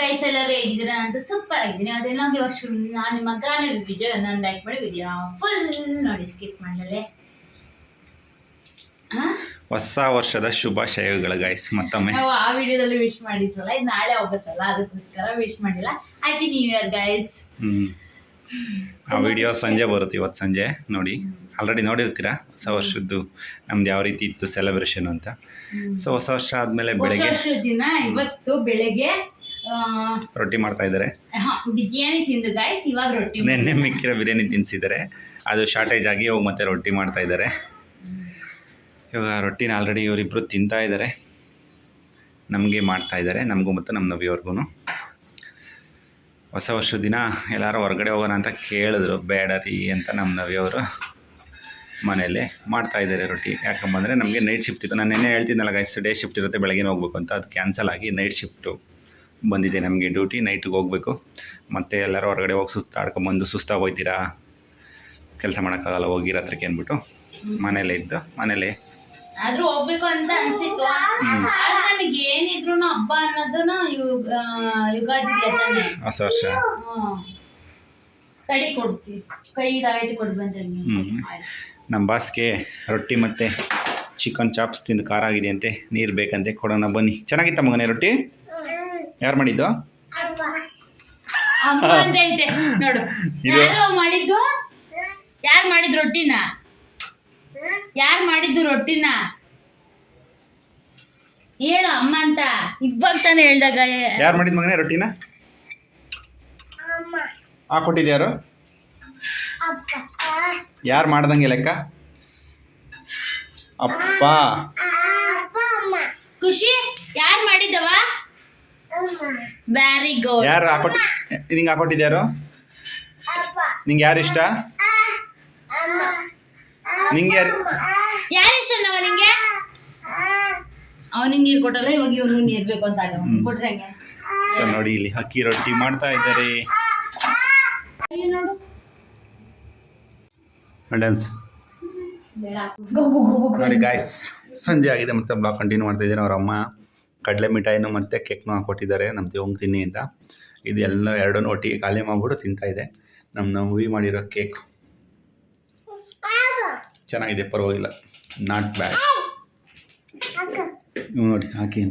Guys ಎಲ್ಲರೂ ಹೇಗಿದ್ದೀರಾ ಅಂತ ಸೂಪರ್ ಆಗಿದ್ದೀನಿ ಅದೆಲ್ಲ ಇವಾಗ ಶುರು ನಾನು ನಿಮ್ಮ ಗಾನ ವಿಜಯ್ ನಾನು ಲೈಕ್ ಮಾಡಿ ವಿಡಿಯೋ ಫುಲ್ ನೋಡಿ ಸ್ಕಿಪ್ ಮಾಡಲೇ ಹೊಸ ವರ್ಷದ ಶುಭಾಶಯಗಳು ಗೈಸ್ ಮತ್ತೊಮ್ಮೆ ನಾವು ಆ ವಿಡಿಯೋದಲ್ಲಿ ವಿಶ್ ಮಾಡಿದ್ವಲ್ಲ ಇದು ನಾಳೆ ಹೋಗುತ್ತಲ್ಲ ಅದಕ್ಕೋಸ್ಕರ ವಿಶ್ ಮಾಡಿಲ್ಲ ಹ್ಯಾಪಿ ನ್ಯೂ ಇಯರ್ ಗೈಸ್ ಆ ವಿಡಿಯೋ ಸಂಜೆ ಬರುತ್ತೆ ಇವತ್ತು ಸಂಜೆ ನೋಡಿ. ಆಲ್ರೆಡಿ ನೋಡಿರ್ತೀರಾ? ಹೊಸ ವರ್ಷದ್ದು ನಮ್ದು ಯಾವ ರೀತಿ ಇತ್ತು ಸೆಲೆಬ್ರೇಷನ್ ಅಂತ. ಸೊ ಹೊಸ ವರ್ಷ ಆದಮೇಲೆ ಬೆಳಗ್ಗೆ ದಿನ ಇವತ್ತು ಬೆಳಗ್ಗೆ ರೊಟ್ಟಿ ಮಾಡ್ತಾ ಇದ್ದಾರೆ. ಬಿರಿಯಾನಿ ತಿಂದು ಗೈಸ್ ಇವಾಗ ರೊಟ್ಟಿ ನೆನ್ನೆ ಮಿಕ್ಕಿರೋ ಬಿರಿಯಾನಿ ತಿನ್ಸಿದ್ದಾರೆ. ಅದು ಶಾರ್ಟೇಜ್ ಆಗಿ ಅವ್ರು ಮತ್ತೆ ರೊಟ್ಟಿ ಮಾಡ್ತಾ ಇದ್ದಾರೆ. ಇವಾಗ ರೊಟ್ಟಿನ ಆಲ್ರೆಡಿ ಇವರಿಬ್ಬರು ತಿಂತಾ ಇದ್ದಾರೆ. ನಮಗೆ ಮಾಡ್ತಾ ಇದ್ದಾರೆ ನಮಗೂ ಮತ್ತು ನಮ್ಮ ನವಿಯವ್ರಿಗೂ ಹೊಸ ವರ್ಷದ ದಿನ ಎಲ್ಲರೂ ಹೊರಗಡೆ ಹೋಗೋಣ ಅಂತ ಕೇಳಿದ್ರು. ಬೇಡ ರೀ ಅಂತ ನಮ್ಮ ನವಿಯವರು ಮನೆಯಲ್ಲೇ ಮಾಡ್ತಾ ಇದ್ದಾರೆ ರೊಟ್ಟಿ. ಯಾಕಂಬಂದರೆ ನಮಗೆ ನೈಟ್ ಶಿಫ್ಟ್ ಇತ್ತು. ನಾನು ನೆನ್ನೆ ಹೇಳ್ತಿದ್ದಲ್ಲ ಗೈಸ್ ಡೇ ಶಿಫ್ಟ್ ಇರುತ್ತೆ ಬೆಳಗ್ಗೆ ಹೋಗ್ಬೇಕು ಅಂತ. ಅದು ಕ್ಯಾನ್ಸಲ್ ಆಗಿ ನೈಟ್ ಶಿಫ್ಟು ಬಂದಿದೆ ನಮಗೆ ಡ್ಯೂಟಿ ನೈಟಿಗೆ ಹೋಗಬೇಕು. ಮತ್ತು ಎಲ್ಲರೂ ಹೊರಗಡೆ ಹೋಗಿ ಸುತ್ತಾಡ್ಕೊಂಬಂದು ಸುಸ್ತಾಗಿ ಹೋಗ್ತೀರಾ ಕೆಲಸ ಮಾಡೋಕ್ಕಾಗಲ್ಲ ಹೋಗಿ ಹತ್ರಕ್ಕೆ ಅಂದ್ಬಿಟ್ಟು ಮನೇಲೇ ಇದ್ದು ಮನೇಲೇ. ಆದ್ರೂ ಹೋಗ್ಬೇಕು ಅಂತ ಅನ್ಸಿತ್ತು. ಆದ್ರೆ ನಮಗೆ ಏನಿದ್ರು ಹಬ್ಬ ಅನ್ನೋದನ್ನ ಯುಗ ಯುಗಾದಿ ತಾನೆ ಹೊಸ ವರ್ಷ. ಹ್ಮ್. ತಡಿ ಕೊಡ್ತೀವಿ. ಕೈ ಇದಾಗೈತೆ ಕೊಡ್ ಬಂದಂಗೆ ಹ್ಮ್. ನಮ್ಮ ಬಾಸ್ಗೆ ರೊಟ್ಟಿ ಮತ್ತು ಚಿಕನ್ ಚಾಪ್ಸ್ ತಿಂದು ಖಾರ ಆಗಿದೆ ಅಂತೆ. ನೀರು ಬೇಕಂತೆ ಕೊಡೋಣ ಬನ್ನಿ. ಚೆನ್ನಾಗಿತ್ತ ಮಗನೇ ರೊಟ್ಟಿ? ಯಾರು ಮಾಡಿದ್ದು? ಅಮ್ಮ ಅಂತ ಐತೆ. ನೋಡು. ಇದು- ಯಾರು ಮಾಡಿದ್ದು? ಯಾರು ಮಾಡಿದ್ ರೊಟ್ಟಿನ? ಯಾರು ಮಾಡಿದ್ದು ರೊಟ್ಟಿನ? ಹೇಳು ಅಮ್ಮ ಅಂತ. ಇವಾಗ ತಾನೇ ಹೇಳ್ದಾಗ ಯಾರು ಮಾಡಿದ ಮಗನೇ ರೊಟ್ಟಿನ? ಹಾಕೊಟ್ಟಿದ್ದು ಯಾರು? ಯಾರು ಮಾಡ್ದಂಗೆ ಲೆಕ್ಕ? ಅಪ್ಪ. ಖುಷಿ? ವೆರಿ ಗುಡ್ ಯಾರು ಹಾಕೊಟ್ಟಿ ನಿಂಗೆ ಹಾಕೊಟ್ಟಿದ್ಯಾರು ನಿಂಗೆ ಯಾರು ಇಷ್ಟ? ನಿಂಗೆ ಯಾರು ಯಾರು ಇಷ್ಟ ಅಣ್ಣವ ನಿಂಗೆ? ಅವನಿಗೆ ನೀರು ಕೊಟ್ಟಲ್ಲ ಇವಾಗ ಇವನು ನೀರು ಬೇಕು ಅಂತ. ಕೊಟ್ರೆ ಹಂಗೆ? ಸೊ ನೋಡಿ ಇಲ್ಲಿ ಅಕ್ಕಿ ರೊಟ್ಟಿ ಮಾಡ್ತಾ ಇದ್ದಾರೆ. ನೋಡು. ಡ್ಯಾನ್ಸ್. ನೋಡಿ ಗಾಯ್ಸ್ ಸಂಜೆ ಆಗಿದೆ ಮತ್ತೆ ಬ್ಲಾಗ್ ಕಂಟಿನ್ಯೂ ಮಾಡ್ತಾ ಇದ್ದಾರೆ ಅವ್ರ ಅಮ್ಮ? ಕಡಲೆ ಮಿಠಾಯಿನೂ ಮತ್ತು ಕೇಕ್ನೂ ಹಾಕ್ಕೊಟ್ಟಿದ್ದಾರೆ ನಮ್ಮ ದೇವಂಗೆ ತಿನ್ನಿ ಅಂತ ಇದೆಲ್ಲ ಎರಡನ್ನೂ ಒಟ್ಟಿಗೆ ಖಾಲಿ ಮಾಡ್ಬಿಟ್ಟು ತಿಂತಾ ಇದೆ. ನಮ್ಮ ನಾವು ಹೂವಿ ಮಾಡಿರೋ ಕೇಕ್ ಚೆನ್ನಾಗಿದೆ ಪರವಾಗಿಲ್ಲ. ನಾಟ್ ಬ್ಯಾಡ್ ನೋಡಿ ಹಾಕಿ.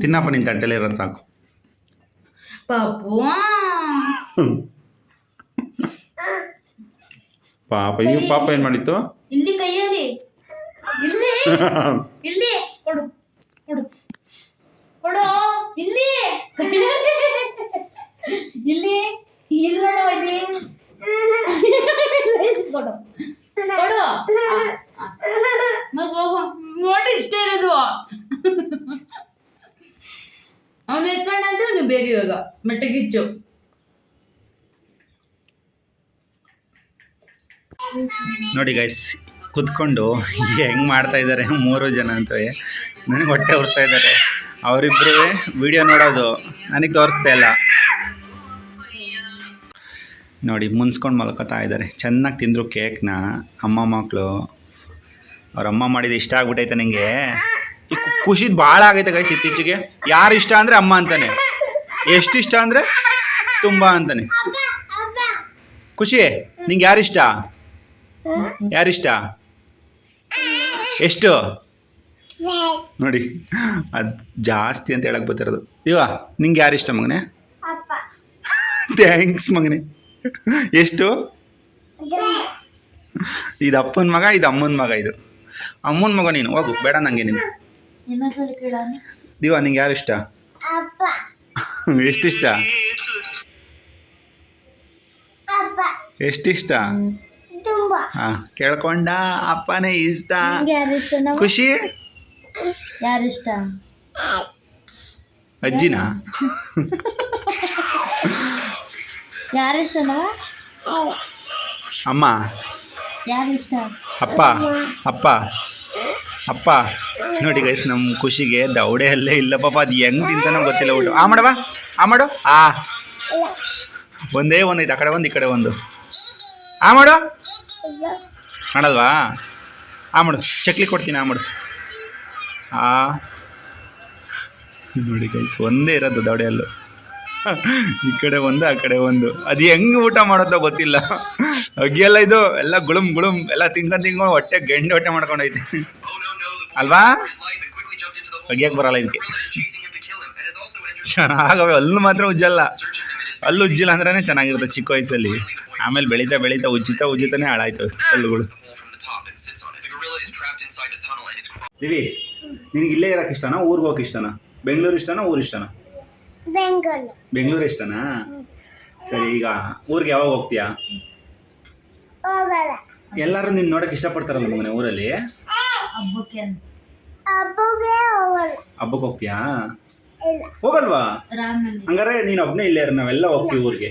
ತಿನ್ನಪ್ಪ ನಿನ್ನ ತಟ್ಟೆಲಿ ಇರೋದು ಸಾಕು. ಪಾಪು. ಪಾಪ ಈ ಪಾಪ ಏನು ಮಾಡಿತ್ತು? ಇಲ್ಲಿ ಕೈಯಲ್ಲಿ. ಇಲ್ಲಿ. ಇಲ್ಲಿ. ಕೊಡು. ಕೊಡು. ಕೊಡು. ಇಲ್ಲಿ. ಇಲ್ಲಿ. ಇಲ್ಲಿ ನೋಡು ಇಲ್ಲಿ. ಕೊಡು. ಕೊಡು. ಮಗ ಹೋಗು. ನೋಡಿ, ಇಷ್ಟೇ ಇರೋದು. ಅವನು ಎತ್ಕೊಂಡಂತ ನೀವು ಬೇರೆ ಇವಾಗ. ಮೆಟ್ಟಗಿಚ್ಚು ನೋಡಿ ಗೈಸ್ ಕುತ್ಕೊಂಡು ಹೆಂಗ್ ಮಾಡ್ತಾ ಇದ್ದಾರೆ ಮೂರು ಜನ ಅಂತ ನನಗೆ ಹೊಟ್ಟೆ ಉರಿಸ್ತಾ ಇದ್ದಾರೆ ಅವರಿಬ್ಬರು ವಿಡಿಯೋ ನೋಡೋದು. ನನಗೆ ತೋರಿಸ್ತಾ ಇಲ್ಲ. ನೋಡಿ, ಮುನ್ಸ್ಕೊಂಡು ಮಲ್ಕೋತಾ ಇದ್ದಾರೆ ಚೆನ್ನಾಗಿ ತಿಂದರು ಕೇಕ್ನ ಅಮ್ಮ ಮಕ್ಕಳು ಅವ್ರ ಅಮ್ಮ ಮಾಡಿದ್ದು ಇಷ್ಟ ಆಗ್ಬಿಟ್ಟೈತೆ ನನಗೆ ಈ ಖುಷಿದ್ ಭಾಳ ಆಗೈತೆ ಗೈಸ್ ಇತ್ತೀಚೆಗೆ. ಯಾರು ಇಷ್ಟ ಅಂದರೆ ಅಮ್ಮ ಅಂತಾನೆ. ಎಷ್ಟು ಇಷ್ಟ ಅಂದರೆ ತುಂಬ ಅಂತಾನೆ. ಖುಷಿ, ನಿಂಗೆ ಯಾರಿಷ್ಟ ಯಾರಿಷ್ಟ ಎಷ್ಟು? ನೋಡಿ ಅದು ಜಾಸ್ತಿ ಅಂತ ಹೇಳಕ್ ಬರ್ತಿರೋದು. ಇವ ನಿಂಗೆ ಯಾರು ಇಷ್ಟ ಮಗನೇ? ಥ್ಯಾಂಕ್ಸ್ ಮಗನೇ. ಎಷ್ಟು? ಇದು ಅಪ್ಪನ ಮಗ ಇದು ಅಮ್ಮನ ಮಗ ಇದು. ಅಮ್ಮನ ಮಗ ನೀನು ಹೋಗು ಬೇಡ ನಂಗೆ ನೀನು. ದಿವಾ ನಿಂಗೆ ಯಾರು ಇಷ್ಟ? ಎಷ್ಟಿಷ್ಟ? ಎಷ್ಟಿಷ್ಟ? ಹಾಂ ಕೇಳ್ಕೊಂಡ ಅಪ್ಪನೇ ಇಷ್ಟ. ಖುಷಿ? ಯಾರು ಇಷ್ಟ ಅಜ್ಜಿನಾ ಅಮ್ಮ? ಯಾರು ಇಷ್ಟ ಅಪ್ಪ ಅಪ್ಪ ಅಪ್ಪ. ನೋಡಿ ಗೈಸ್ ನಮ್ಮ ಖುಷಿಗೆ ದೌಡೆ ಅಲ್ಲೇ ಇಲ್ಲ ಪಾಪ ಅದು ಹೆಂಗ್ ತಿಂತಾನೋ ಗೊತ್ತಿಲ್ಲ ಊಟ. ಆ ಮಾಡವ ಆ ಮಾಡು. ಆ. ಒಂದೇ ಒಂದು ಐತೆ ಆ ಕಡೆ ಒಂದು ಈ ಕಡೆ ಒಂದು. ಆ ಮಾಡು. ಮಾಡಲ್ವಾ ಆ ಮಾಡು ಚಕ್ಲಿ ಕೊಡ್ತೀನಿ ಆ ಮಾಡು. ಆ ನೋಡಿ ಗೈಸ್ ಒಂದೇ ಇರೋದು ದೊಡೆಯಲ್ಲು ಈ ಕಡೆ ಒಂದು ಆ ಕಡೆ ಒಂದು. ಅದು ಹೆಂಗ್ ಊಟ ಮಾಡೋದೋ ಗೊತ್ತಿಲ್ಲ. ಅಗಿಯೆಲ್ಲ ಇದು ಎಲ್ಲ ಗುಳುಮ್ ಗುಳುಮ್ ಎಲ್ಲ ತಿನ್ಕೊಂಡ್ ತಿನ್ಕೊಂಡು ಹೊಟ್ಟೆ ಗೆಂಡೆ ಹೊಟ್ಟೆ ಮಾಡ್ಕೊಂಡೈತೆ ಅಲ್ವಾ? ಅಗಿಯಕ್ ಬರಲ್ಲ ಇದಕ್ಕೆ. ಚೆನ್ನಾಗವೆ ಅಲ್ಲೂ ಮಾತ್ರ ಉಜ್ಜಲ್ಲ. ಅಲ್ಲೂ ಉಜ್ಜಿಲ್ಲ ಅಂದ್ರೆ ಚೆನ್ನಾಗಿರುತ್ತೆ ಚಿಕ್ಕ ವಯಸ್ಸಲ್ಲಿ. ಆಮೇಲೆ ಬೆಳೀತಾ ಬೆಳೀತಾ ಉಜ್ಜಿತಾ ಉಜ್ಜಿತಾನೆ ಹಾಳಾಯ್ತು ಹಲ್ಲುಗಳು ದಿವಿ ನಿನಗೆ ಇಲ್ಲೇ ಇರಕ್ಕೆ ಇಷ್ಟನಾ? ಊರಿಗೆ ಹೋಗಕ್ಕೆ ಇಷ್ಟನಾ? ಬೆಂಗಳೂರು ಇಷ್ಟನಾ ಊರು ಇಷ್ಟನಾ? ಬೆಂಗಳೂರು. ಬೆಂಗಳೂರು ಇಷ್ಟನಾ? ಸರಿ ಈಗ ಊರಿಗೆ ಯಾವಾಗ ಹೋಗ್ತೀಯಾ? ಹೋಗಲ್ಲ. ಎಲ್ಲರೂ ನಿನ್ನ ನೋಡಕ್ಕೆ ಇಷ್ಟಪಡ್ತಾರಲ್ಲ ಮಗನೇ ಊರಲ್ಲಿ? ಹಬ್ಬಕ್ಕೆ ಹೋಗಲ್ಲ. ಹೋಗ್ತೀಯಾ? ಇಲ್ಲ. ಹೋಗಲ್ವಾ? ರಾಮನವಮಿ. ಹಂಗಾರೆ ನೀನು ಒಬ್ಬನೇ ಇಲ್ಲೇ ಇರು ನಾವೆಲ್ಲ ಹೋಗ್ತೀವಿ ಊರಿಗೆ.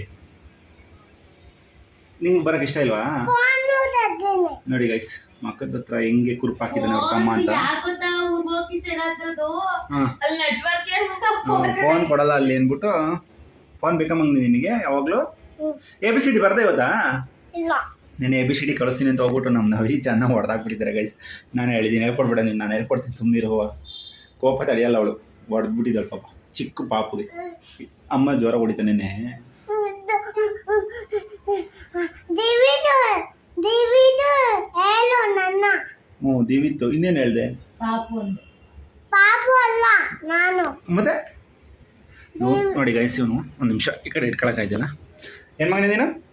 ನಿಂಗೆ ಬರಕ್ಕೆ ಇಷ್ಟ ಇಲ್ವಾ? ಫೋನು ನೋಡಿ ಗೈಸ್ ಮಕ್ಕದ ಹತ್ರ ಹೆಂಗೆ ಕುರುಪ್ ಹಾಕಿದ್ದಾನೆ ಅವ್ರ ತಮ್ಮ ಅಂತ. ಅಲ್ಲಿ ನೆಟ್ವರ್ಕ್ ಫೋನ್ ಕೊಡಲ್ಲ ಅಲ್ಲಿ ಅಂದ್ಬಿಟ್ಟು ಫೋನ್ ಬೇಕಮ್ಮಂಗ ನಿನಗೆ ಯಾವಾಗಲೂ. ಎ ಬಿ ಸಿ ಡಿ ಬರ್ದೆ ಇವತ್ತಾ ಇಲ್ಲ. ಸಿ ಏಬಿಸಿಡಿ ಕಳಿಸ್ತೀನಿ ಅಂತ ಹೋಗ್ಬಿಟ್ಟು ನಮ್ಮ ನವಿ ಚೆನ್ನಾಗಿ ಹೊಡೆದಾಕ್ಬಿಟ್ಟಿದ್ದಾರೆ ಗೈಸ್ ನಾನು ಹೇಳಿದ್ದೀನಿ ಹೇಳ್ಕೊಡ್ಬೇಡ ನೀನು ನಾನು ಹೇಳ್ಕೊಡ್ತೀನಿ ಸುಮ್ಮನಿರುವ ಕೋಪ ತಡೆಯಲ್ಲ ಅವಳು ಹೊಡೆದ್ಬಿಟ್ಟಿದ್ದಾಳೆ ಪಾಪ. ಚಿಕ್ಕ ಪಾಪುಗೆ. ಅಮ್ಮ ಜ್ವರ ಹೊಡಿತ ನೆನೆ ಹ್ಞೂ ದಿವಿತ್ತು ಇನ್ನೇನು ಹೇಳಿದೆ? ಪಾಪು ಅಂದೆ. ನಾನು. ಮತ್ತೆ? ನೋಡಿ ಗೈಸ್ ಇವನು ಒಂದು ನಿಮಿಷ ಈ ಕಡೆ ಇಟ್ಕೊಳಕ್ಕಾಯ್ತಲ್ಲ ಏನು ಮಗನೇ ನೀನು?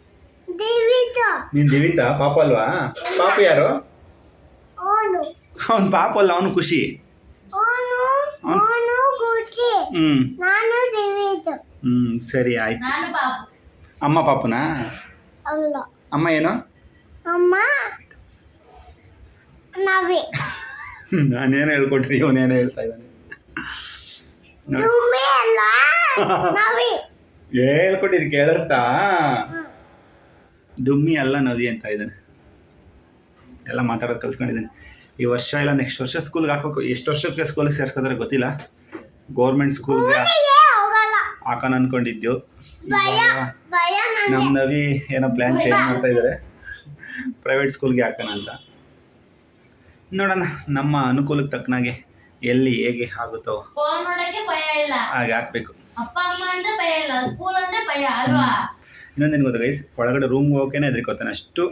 ನೀನು ದಿವಿತಾ? ಪಾಪ ಅಲ್ವಾ? ಪಾಪ ಯಾರು? ಅವನು. ಅವ್ನು ಪಾಪ ಅಲ್ಲ ಅವನು ಖುಷಿ. ಹ್ಮ್. ಸರಿ ಆಯ್ತು. ಅಮ್ಮ ಪಾಪನಾ? ಅಲ್ಲ. ಅಮ್ಮ ಏನು? ಅಮ್ಮ ನವಿ. ನಾನೇನು ಹೇಳ್ಕೊಟ್ರಿ ಇವನೇನು ಹೇಳ್ತಾ ಇದ್ದಾನೆ? ನವಿ. ಹೇಳ್ಕೊಟ್ಟಿದ್ದು ಕೇಳಿಸ್ತಾ? ದುಮ್ಮಿ ಅಲ್ಲ ನದಿ ಅಂತ ಇದ್ದಾನೆ. ಎಲ್ಲ ಮಾತಾಡೋದು ಕಲ್ತ್ಕೊಂಡಿದ್ದೀನಿ. ಈ ವರ್ಷ ಇಲ್ಲ ನೆಕ್ಸ್ಟ್ ವರ್ಷ ಸ್ಕೂಲ್ಗೆ ಹಾಕ್ಬೇಕು. ಎಷ್ಟು ವರ್ಷಕ್ಕೆ ಸ್ಕೂಲಿಗೆ ಸೇರ್ಸ್ಕೋದ್ರೆ ಗೊತ್ತಿಲ್ಲ. ಗೋರ್ಮೆಂಟ್ ಸ್ಕೂಲ್ಗೆ ಹಾಕೋಣ ಅನ್ಕೊಂಡಿದ್ದು ನಮ್ಮ ನವಿ ಏನೋ ಪ್ಲ್ಯಾನ್ ಚೇಂಜ್ ಮಾಡ್ತಾ ಇದ್ದಾರೆ ಪ್ರೈವೇಟ್ ಸ್ಕೂಲ್ಗೆ ಹಾಕೋಣ ಅಂತ. ನೋಡೋಣ ನಮ್ಮ ಅನುಕೂಲಕ್ಕೆ ತಕ್ಕನಾಗೆ. ಎಲ್ಲಿ ಹೇಗೆ ಆಗುತ್ತೋ ಫೋನ್ ನೋಡಕ್ಕೆ ಭಯ ಇಲ್ಲ. ಹಾಗೆ ಹಾಕ್ಬೇಕು. ಅಪ್ಪ ಅಮ್ಮ ಅಂದ್ರೆ ಭಯ ಇಲ್ಲ. ಸ್ಕೂಲ್ ಅಂದ್ರೆ ಭಯ ಅಲ್ವಾ? ಇನ್ನೊಂದೇನು ಗೊತ್ತಾ ಗೈಸ್ ಒಳಗಡೆ ರೂಮ್ಗೆ ಹೋಗೋಕೆ ಹೆದರ್ಕೋತಾನೆ. ಅಷ್ಟು